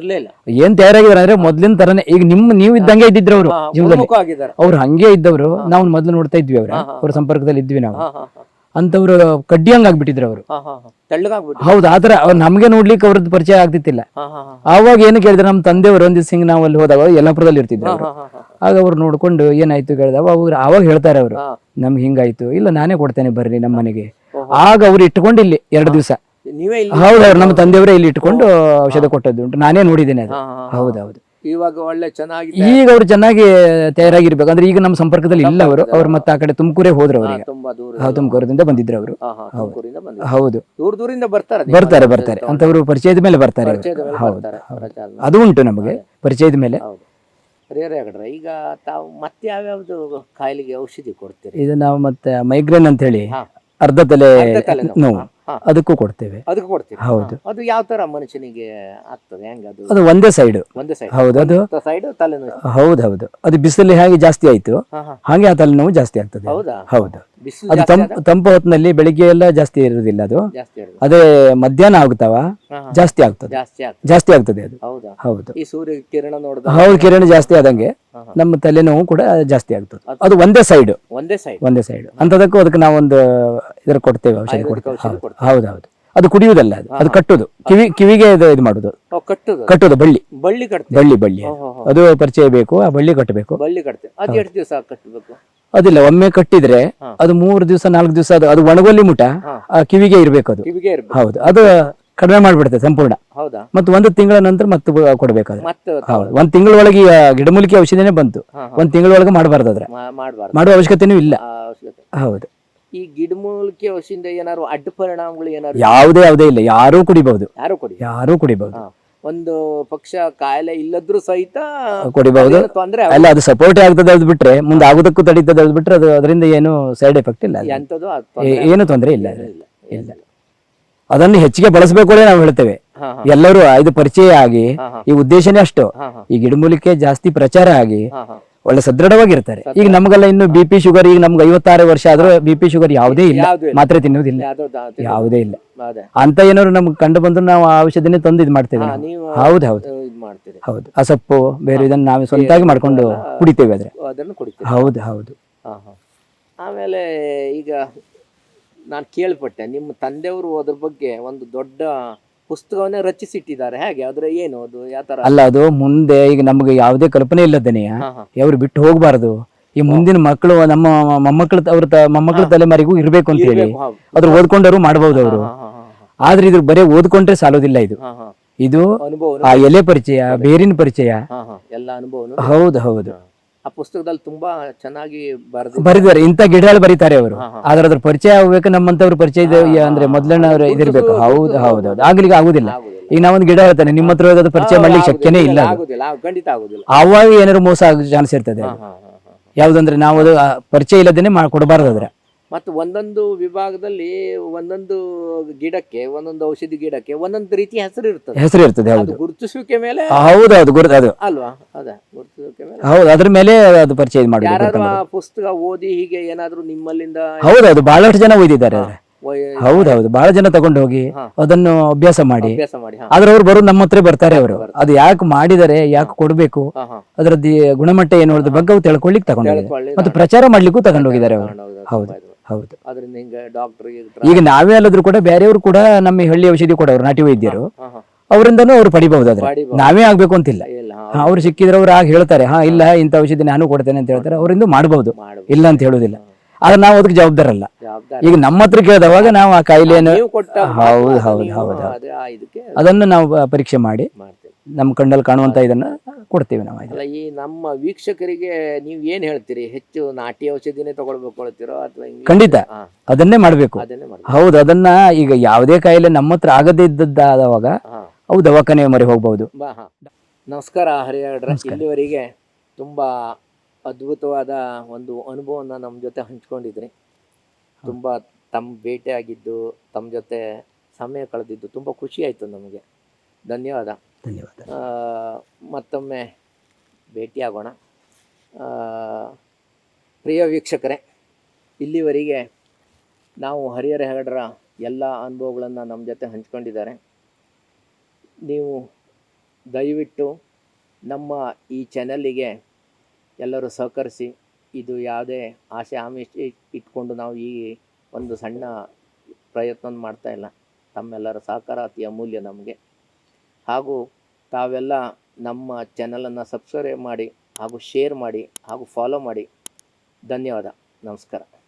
ಏನ್ ತಯಾರಾಗಿದ್ರು ಅಂದ್ರೆ ಮೊದ್ಲಿನ ತರನೇ ಈಗ ನಿಮ್ ನೀವು ಇದ್ದಂಗೆ ಇದ್ದಿದ್ರು ಅವರು ಜೀವನದಲ್ಲಿ. ಅವ್ರು ಹಂಗೆ ಇದ್ದವರು ನಾವು ಮೊದ್ಲು ನೋಡ್ತಾ ಇದ್ವಿ ಅವ್ರ. ಅವ್ರ ಸಂಪರ್ಕದಲ್ಲಿ ಇದ್ವಿ ನಾವು. ಅಂತವ್ರು ಕಡ್ಡಿ ಹಂಗ್ ಆಗ್ಬಿಟ್ಟಿದ್ರು ಅವರು. ಹೌದು ಆತರ ಅವ್ರು ನಮ್ಗೆ ನೋಡ್ಲಿಕ್ಕೆ ಅವ್ರದ್ದು ಪರಿಚಯ ಆಗ್ತಿತ್ತಿಲ್ಲ. ಅವಾಗ ಆವಾಗ ಏನು ಕೇಳಿದ್ರೆ ನಮ್ಮ ತಂದೆಯವರು ಒಂದಿವ್ ಸಿಂಗ್ ನಾವು ಅಲ್ಲಿ ಹೋದಾಗ ಯಲ್ಲಾಪುರದಲ್ಲಿ ಇರ್ತಿದ್ರು ಆಗ ಅವ್ರು ನೋಡ್ಕೊಂಡು ಏನಾಯ್ತು ಕೇಳಿದಾಗ ಅವ್ರು ಅವಾಗ ಹೇಳ್ತಾರೆ ಅವರು. ನಮ್ಗೆ ಹಿಂಗಾಯ್ತು. ಇಲ್ಲ ನಾನೇ ಕೊಡ್ತೇನೆ ಬರ್ರಿ ನಮ್ಮ ಮನೆಗೆ. ಆಗ ಅವ್ರು ಇಟ್ಕೊಂಡು ಇಲ್ಲಿ ಎರಡು ದಿವಸ. ನೀವೇ ಇಲ್ಲಿ ಹೌದು ಅವ್ರು ನಮ್ಮ ತಂದೆಯವರೇ ಇಲ್ಲಿ ಇಟ್ಕೊಂಡು ಔಷಧ ಕೊಟ್ಟದ್ದು ಉಂಟು. ನಾನೇ ನೋಡಿದ್ದೇನೆ ಅದು. ಹೌದೌದು ಇವಾಗ ಒಳ್ಳೆ ಚೆನ್ನಾಗಿ ಈಗ ಅವ್ರು ಚೆನ್ನಾಗಿ ತಯಾರಾಗಿರ್ಬೇಕು. ಅಂದ್ರೆ ಈಗ ನಮ್ಮ ಸಂಪರ್ಕದಲ್ಲಿ ಇಲ್ಲ ಅವರು. ಅವ್ರು ಮತ್ತೆ ಆ ಕಡೆ ತುಮಕೂರೇ ಹೋದ್ರು ಅವರಿಗೆ ತುಂಬಾ ದೂರ ತುಮಕೂರದಿಂದ ಬಂದಿದ್ರು ಅವರು. ಹೌದು. ದೂರ ದೂರಿಂದ ಬರ್ತಾರೆ ಬರ್ತಾರೆ ಬರ್ತಾರೆ. ಅಂತವ್ರು ಪರಿಚಯದ ಮೇಲೆ ಬರ್ತಾರೆ ಅವ್ರು. ಪರಿಚಯದ ಮೇಲೆ ಹೌದು. ಅದು ಉಂಟು ನಮಗೆ ಪರಿಚಯದ ಮೇಲೆ. ಹೌದು ಹರಿಹರ ಹೆಗಡ್ರೆ ಈಗ ತಾವು ಮತ್ತೆ ಯಾವ್ಯಾವ್ದು ಕಾಯಿಲೆಗೆ ಔಷಧಿ ಕೊಡ್ತೀರಿ? ಇದು ನಾವು ಮತ್ತೆ ಮೈಗ್ರೇನ್ ಅಂತ ಹೇಳಿ ಹಾ. ಅರ್ಧ ತಲೆ ಅರ್ಧ. ನೋವು ಹಾ, ಹಾ. ಅದಕ್ಕೂ ಕೊಡ್ತೇವೆ. ಅದಕ್ಕೂ ಕೊಡ್ತೀರಿ. ಹೌದು. ಅದು ಯಾವ ತರ ಮನುಷ್ಯನಿಗೆ ಆಗ್ತದೆ? ಹೆಂಗ ಅದು? ಅದು ಒಂದೇ ಸೈಡ್ ಒಂದೇ ಸೈಡ್ ಹೌದು ಅದು ಸೈಡ್ ತಲೆನೋವು. ಹೌದು ಹೌದು. ಅದು ಬಿಸಿಲು ಹೇಗೆ ಜಾಸ್ತಿ ಆಯ್ತು. ಹಾ ಹಾ. ಹಾಗೆ ಆ ತಲೆನೋವು ಜಾಸ್ತಿ ಆಗ್ತದೆ. ಹೌದಾ? ಹೌದು. ಅದು ತಂಪು ತಂಪು ಹೊತ್ತಿನಲ್ಲಿ ಬೆಳಿಗ್ಗೆ ಎಲ್ಲ ಜಾಸ್ತಿ ಇರುವುದಿಲ್ಲ ಅದು. ಅದೇ ಮಧ್ಯಾಹ್ನ ಹಾ. ಜಾಸ್ತಿ ಆಗ್ತದೆ. ಜಾಸ್ತಿ ಆಗ್ತದೆ. ಅದು. ಹೌದಾ? ಕಿರಣ ಹೌದು ಕಿರಣ ಜಾಸ್ತಿ ಆದಂಗೆ. ನಮ್ಮ ತಲೆನೋವು ಕೂಡ ಜಾಸ್ತಿ ಆಗ್ತದೆ. ಅದು ಒಂದೇ ಸೈಡ್ ಒಂದೇ ಸೈಡ್ ಒಂದೇ ಸೈಡ್ ಅಂತದಕ್ಕೂ ಅದಕ್ಕೆ ನಾವೊಂದು ಇದರ ಕೊಡ್ತೇವೆ ಔಷಧಿ ಕೊಡ್ತೇವೆ. ಔಷಧಿ ಕೊಡ್ತೀವಿ. ಹೌದು ಹೌದು. ಅದು ಕುಡಿಯುವುದಲ್ಲ ಅದು. ಅದು ಕಟ್ಟುದು. ಕಿವಿ ಕಿವಿಗೆ ಇದು ಇದು ಮಾಡುದು. ಕಟ್ಟುದು ಕಟ್ಟುದು ಬಳ್ಳಿ. ಬಳ್ಳಿ ಕಟ್ತೀವಿ. ಬಳ್ಳಿ ಬಳ್ಳಿ. ಅದು ಪರಿಚಯ ಬೇಕು ಆ ಬಳ್ಳಿ ಕಟ್ಟಬೇಕು. ಬಳ್ಳಿ ಕಟ್ತೀವಿ. ಅದು ಎಷ್ಟು ದಿವಸ ಕಟ್ಟಬೇಕು? ಅದಿಲ್ಲ ಒಮ್ಮೆ ಕಟ್ಟಿದ್ರೆ ಅದು ಮೂರು ದಿವಸ ನಾಲ್ಕು ದಿವಸ ಅದು ಅದು ಒಣಗೊಲ್ಲಿ ಮುಟ ಆ ಕಿವಿಗೆ ಇರ್ಬೇಕು ಅದು. ಕಿವಿಗೆ ಇರ್ಬೇಕು. ಹೌದು. ಅದು ಕಡಿಮೆ ಮಾಡ್ಬಿಡುತ್ತೆ ಸಂಪೂರ್ಣ. ಹೌದಾ? ಮತ್ತು ಒಂದು ತಿಂಗಳ ನಂತರ ಮತ್ತೆ ಕೊಡಬೇಕಾದ್ರೆ ಹೌದು. ಒಂದ್ ತಿಂಗಳ ಒಳಗೆ ಗಿಡಮೂಲಿಕೆ ಔಷಧಿನೇ ಬಂತು. ಒಂದ್ ಒಂದ್ ತಿಂಗಳೊಳಗೆ ಮಾಡಬಾರ್ದು ಅದ್ರ ಮಾಡುವ ಅವಶ್ಯಕತೆನೂ ಇಲ್ಲ. ಹೌದು. ಈ ಗಿಡಮೂಲಿಕೆ ಔಷಧಿಯಿಂದ ಏನಾದ್ರು ಅಡ್ಡ ಪರಿಣಾಮಗಳು ಏನಾದ್ರು ಯಾವುದೇ ಯಾವುದೇ ಇಲ್ಲ ಯಾರೂ ಕುಡಿಬಹುದು. ಯಾರು ಕೊಡಿ ಯಾರೂ ಕುಡಿಬಹುದು. ಹಾ. ಒಂದು ಪಕ್ಷ ಕಾಯಿಲೆ ಇಲ್ಲದ್ರೂ ಸಹಿತ ಕುಡಿಬಹುದು. ಅದೇನು ತೊಂದ್ರೆ ಅಲ್ಲ ಅದು ಸಪೋರ್ಟ್ ಆಗ್ತದೆ ಅದು ಬಿಟ್ರೆ ಮುಂದೆ ಆಗುದಕ್ಕೂ ತಡೀತದೆ ಅದು ಬಿಟ್ರೆ ಅದು ಅದರಿಂದ ಏನು ಸೈಡ್ ಎಫೆಕ್ಟ್ ಇಲ್ಲ. ಅದು. ಎಂತದ್ದು ಏ- ಏನು ತೊಂದರೆ ಇಲ್ಲ. ಅದು. ಇಲ್ಲ ಅದನ್ನು ಹೆಚ್ಚಿಗೆ ಬಳಸಬೇಕು ನಾವು ಹೇಳ್ತೇವೆ. ಹಾ ಹಾ. ಎಲ್ಲರೂ ಇದು ಪರಿಚಯ ಆಗಿ ಹಾ ಹಾ. ಈ ಉದ್ದೇಶನೇ ಅಷ್ಟು. ಹಾ ಹಾ. ಈ ಗಿಡಮೂಲಿಕೆ ಜಾಸ್ತಿ ಪ್ರಚಾರ ಆಗಿ ಹಾ ಹಾ. ಒಳ್ಳೆ ಸದೃಢವಾಗಿರ್ತಾರೆ. ಈಗ ನಮಗೆಲ್ಲ ಇನ್ನು ಬಿ ಪಿ ಶುಗರ್ ಈಗ ನಮ್ಗೆ ಐವತ್ತಾರು ವರ್ಷ ಆದ್ರೂ ಬಿ ಪಿ ಶುಗರ್ ಯಾವುದೇ ಇಲ್ಲ. ಮಾತ್ರ ತಿನ್ನುವುದಿಲ್ಲ. ಯಾವ್ದೋ ಇಲ್ಲ. ಅಂತ ಏನಾದ್ರು ನಮ್ಗೆ ಕಂಡು ಬಂದ್ರು ನಾವು ಆ ಔಷಧಿನೇ ತಂದು ಇದು ಮಾಡ್ತೇವೆ ಹೌದು ಹೌದು. ಹೌದು. ಆ ಸೊಪ್ಪು ಬೇರೆ ಇದನ್ನ ನಾವು ಸ್ವಂತಾಗಿ ಮಾಡ್ಕೊಂಡು ಕುಡಿತೇವೆ ಅದ್ರೆ ಹೌದು ಹೌದು. ಆಮೇಲೆ ಈಗ ನಾನು ಕೇಳ್ಪಟ್ಟೆ ನಿಮ್ಮ ತಂದೆಯವರು ಅದ್ರ ಬಗ್ಗೆ ಒಂದು ದೊಡ್ಡ ಪುಸ್ತಕವನ್ನೇ ರಚಿಸಿಟ್ಟಿದ್ದಾರೆ. ಹೇಗೆ? ಅದ್ರ ಏನು? ಅದು ಯಾವ ತರ? ಅಲ್ಲ ಅದು ಮುಂದೆ ಈಗ ನಮ್ಗೆ ಯಾವುದೇ ಕಲ್ಪನೆ ಇಲ್ಲದನೆಯ ಅವ್ರು ಬಿಟ್ಟು ಹೋಗ್ಬಾರ್ದು. ಈ ಮುಂದಿನ ಮಕ್ಕಳು ನಮ್ಮ ಮೊಮ್ಮಕ್ಕಳ ಅವ್ರ ತ- ಮೊಮ್ಮಕ್ಕಳ ತಲೆಮಾರಿಗೂ ಇರ್ಬೇಕು ಅಂತ ಹೇಳಿ. ಅದ್ರ ಓದ್ಕೊಂಡವರು ಮಾಡಬಹುದು ಅವರು. ಆದ್ರೆ ಇದ್ರ ಬರೀ ಓದ್ಕೊಂಡ್ರೆ ಸಾಲೋದಿಲ್ಲ ಇದು. ಹಾ ಹಾ. ಇದು ಅನುಭವ ಆ ಎಲೆ ಪರಿಚಯ ಬೇರಿನ ಪರಿಚಯ. ಹಾ ಹಾ. ಎಲ್ಲ ಅನುಭವನು ಹೌದು ಹೌದು. ಆ ಪುಸ್ತಕದಲ್ಲಿ ತುಂಬಾ ಚೆನ್ನಾಗಿ ಬರೆದಿದ್ದಾರೆ. ಬರೆದಿದ್ದಾರೆ. ಇಂಥ ಗಿಡಗಳು ಬರೀತಾರೆ ಅವರು. ಆದ್ರೆ ಅದ್ರ ಪರಿಚಯ ಆಗ್ಬೇಕು ನಮ್ಮಂತವ್ರ ಪರಿಚಯ ಇದೆ ಅಂದ್ರೆ ಮೊದ್ಲನವ್ರ ಮೊದ್ಲನೇ ಅವ್ರು ಗುರುತಿಸು- ಇದಿರ್ಬೇಕು. ಹೌದು ಹೌದು ಹೌದು. ಆಗ್ಲಿಕ್ಕೆ ಆಗುದಿಲ್ಲ. ಈಗ ನಾವೊಂದು ಗಿಡ ಹೇಳ್ತಾನೆ ನಿಮ್ಮ ಹತ್ರ ಪರಿಚಯ ಮಾಡ್ಲಿಕ್ಕೆ ಶಕ್ಯನೇ ಇಲ್ಲ ಅವಾಗ ಆಗುದಿಲ್ಲ ಆ- ಖಂಡಿತ ಆಗುದಿಲ್ಲ. ಆವಾಗ ಏನಾದ್ರು ಮೋಸ ಆಗೋ ಚಾನ್ಸ್ ಇರ್ತದೆ. ಯಾವ್ದಂದ್ರೆ ನಾವು ಅದು ಪರಿಚಯ ಇಲ್ಲದೇನೆ ಮಾಡ್ಕೊಡ್ಬಾರ್ದು ಅದ್ರ ಮತ್ತು ಒಂದೊಂದು ವಿಭಾಗದಲ್ಲಿ ಒಂದೊಂದು ಗಿಡಕ್ಕೆ ಒಂದೊಂದು ಔಷಧಿ ಗಿಡಕ್ಕೆ ಒಂದೊಂದು ರೀತಿಯ ಹೆಸರು ಇರ್ತದೆ. ಹೆಸರು ಇರ್ತದೆ ಅದು ಹೌದು. ಗುರುತಿಸುವಿಕೆ ಮೇಲೆ ಹೌದು ಹೌದು ಗುರುತು ಅದು. ಅಲ್ವಾ? ಅದ ಗುರುತಿಸುವಿಕೆ ಮೇಲೆ. ಹೌದು ಅದ್ರ ಮೇಲೆ ಅದು ಪರಿಚಯ ಮಾಡಿದ್ರು ಆ ಪುಸ್ತಕ ಓದಿ ಹೀಗೆ ಏನಾದ್ರೂ ನಿಮ್ಮಲ್ಲಿಂದ ಹೌದು ಹೌದು ಬಹಳಷ್ಟು ಜನ ಓದಿದ್ದಾರೆ ಹೌದೌದು ಹೌದು ಹೌದು ಬಹಳ ಜನ ತಗೊಂಡು ಹೋಗಿ ಅದನ್ನು ಅಭ್ಯಾಸ ಮಾಡಿ. ಅಭ್ಯಾಸ ಮಾಡಿ ಹಾ. ಆದ್ರೆ ಅವ್ರು ಬರೋದು ನಮ್ಮ ಹತ್ರ ಬರ್ತಾರೆ ಅವರು. ಅದು ಯಾಕೆ ಮಾಡಿದರೆ ಯಾಕೆ ಕೊಡ್ಬೇಕು ಹಾ ಹಾ. ಅದರದ್ದು ಗುಣಮಟ್ಟ ಏನು ಬಗ್ಗೆ ಅವ್ರು ತಿಳ್ಕೊಳ್ಳಿಕ್ ತಗೊಂಡು ತಿಳ್ಕೊಳ್ಳಿ ಮತ್ತು ಪ್ರಚಾರ ಮಾಡ್ಲಿಕ್ಕೂ ತಗೊಂಡು ಹೋಗಿದ್ದಾರೆ ಅವರು. ಹೌದು. ಹೌದು. ಅದರಿಂದ ಹಿಂಗೆ ಡಾಕ್ಟರ್ ಈಗ ನಾವೇ ಅಲ್ಲದ್ರು ಕೂಡ ಬೇರೆಯವರು ಕೂಡ ನಮ್ಮ ಹಳ್ಳಿ ಔಷಧಿ ಕೊಡೋರು ನಾಟಿ ವೈದ್ಯರು ಅವರಿಂದನೂ ಅವ್ರು ಪಡಿಬಹುದು ಅದ್ರ ನಾವೇ ಆಗ್ಬೇಕು ಅಂತಿಲ್ಲ. ಅವ್ರು ಸಿಕ್ಕಿದ್ರೆ ಅವ್ರು ಆಗ ಹೇಳ್ತಾರೆ ಹಾ ಇಲ್ಲ ಇಂಥ ಔಷಧಿ ನಾನು ಕೊಡ್ತೇನೆ ಅಂತ ಹೇಳ್ತಾರೆ. ಅವರಿಂದ ಮಾಡಬಹುದು ಇಲ್ಲ ಅಂತ ಹೇಳುದಿಲ್ಲ. ಆದ್ರೆ ನಾವು ಅದಕ್ಕೆ ಜವಾಬ್ದಾರಲ್ಲ. ಜವಾಬ್ದಾರಿ. ಈಗ ನಮ್ಮ ಹತ್ರ ಕೇಳಿದವಾಗ ನಾವು ಆ ಕಾಯಿಲೆಯನ್ನು ಹೌದು, ಹೌದು, ಹೌದು, ಅದನ್ನು ನಾವು ಪರೀಕ್ಷೆ ಮಾಡಿ ನಮ್ಮ ಕಣ್ಣಲ್ಲಿ ಕಾಣುವಂತ ಇದನ್ನ ಕೊಡ್ತೀವಿ ನಾವು. ಅಲ್ಲ ಈ ನಮ್ಮ ವೀಕ್ಷಕರಿಗೆ ನೀವು ಏನ್ ಹೇಳ್ತೀರಿ? ಹೆಚ್ಚು ನಾಟಿ ಔಷಧಿನೇ ತಗೊಳ್ಬೇಕು ಅಂತೀರೋ ಅಥವಾ ಹಿಂಗೆ? ಖಂಡಿತ. ಹಾ. ಅದನ್ನೇ ಮಾಡ್ಬೇಕು. ಅದನ್ನೇ ಮಾಡಿ ಹೌದು ಅದನ್ನ ಈಗ ಯಾವುದೇ ಕಾಯಿಲೆ ನಮ್ಮ ಹತ್ರ ಆಗದೇ ಇದ್ದದ್ದಾದವಾಗ ಹಾ. ಅವು ದವಾಖಾನೆ ಮರಿ ಹೋಗ್ಬಹುದು. ಬಾ ಹಾ. ನಮಸ್ಕಾರ ಹರಿಯಾಡ್ರ ಇಲ್ಲಿವರೆಗೆ ತುಂಬಾ ಅದ್ಭುತವಾದ ಒಂದು ಅನುಭವನ ನಮ್ಮ ಜೊತೆ ಹಂಚ್ಕೊಂಡಿದ್ರಿ. ತುಂಬಾ ತಮ್ಮ ಭೇಟಿಯಾಗಿದ್ದು ತಮ್ಮ ಜೊತೆ ಸಮಯ ಕಳೆದಿದ್ದು ತುಂಬಾ ಖುಷಿ ಆಯ್ತು ನಮಗೆ. ಧನ್ಯವಾದ. ಧನ್ಯವಾದ. ಮತ್ತೊಮ್ಮೆ ಭೇಟಿಯಾಗೋಣ. ಪ್ರಿಯ ವೀಕ್ಷಕರೇ, ಇಲ್ಲಿವರೆಗೆ ನಾವು ಹರಿಹರ ಹೆಗಡರ ಎಲ್ಲ ಅನುಭವಗಳನ್ನು ನಮ್ಮ ಜೊತೆ ಹಂಚ್ಕೊಂಡಿದ್ದಾರೆ. ನೀವು ದಯವಿಟ್ಟು ನಮ್ಮ ಈ ಚಾನಲ್ಲಿಗೆ ಎಲ್ಲರೂ ಸಹಕರಿಸಿ, ಇದು ಯಾವುದೇ ಆಸೆ ಆಮಿಷ ಇಟ್- ಇಟ್ಕೊಂಡು ನಾವು ಈ ಒಂದು ಸಣ್ಣ ಪ್ರಯತ್ನ ಮಾಡ್ತಾ ಇಲ್ಲ. ತಮ್ಮೆಲ್ಲರ ಸಹಕಾರ ಅತಿ ಅಮೂಲ್ಯ ನಮಗೆ. ಹಾಗೂ ತಾವೆಲ್ಲ ನಮ್ಮ ಚಾನಲನ್ನು ಸಬ್ಸ್ಕ್ರೈಬ್ ಮಾಡಿ ಹಾಗೂ ಶೇರ್ ಮಾಡಿ ಹಾಗೂ ಫಾಲೋ ಮಾಡಿ. ಧನ್ಯವಾದ. ನಮಸ್ಕಾರ.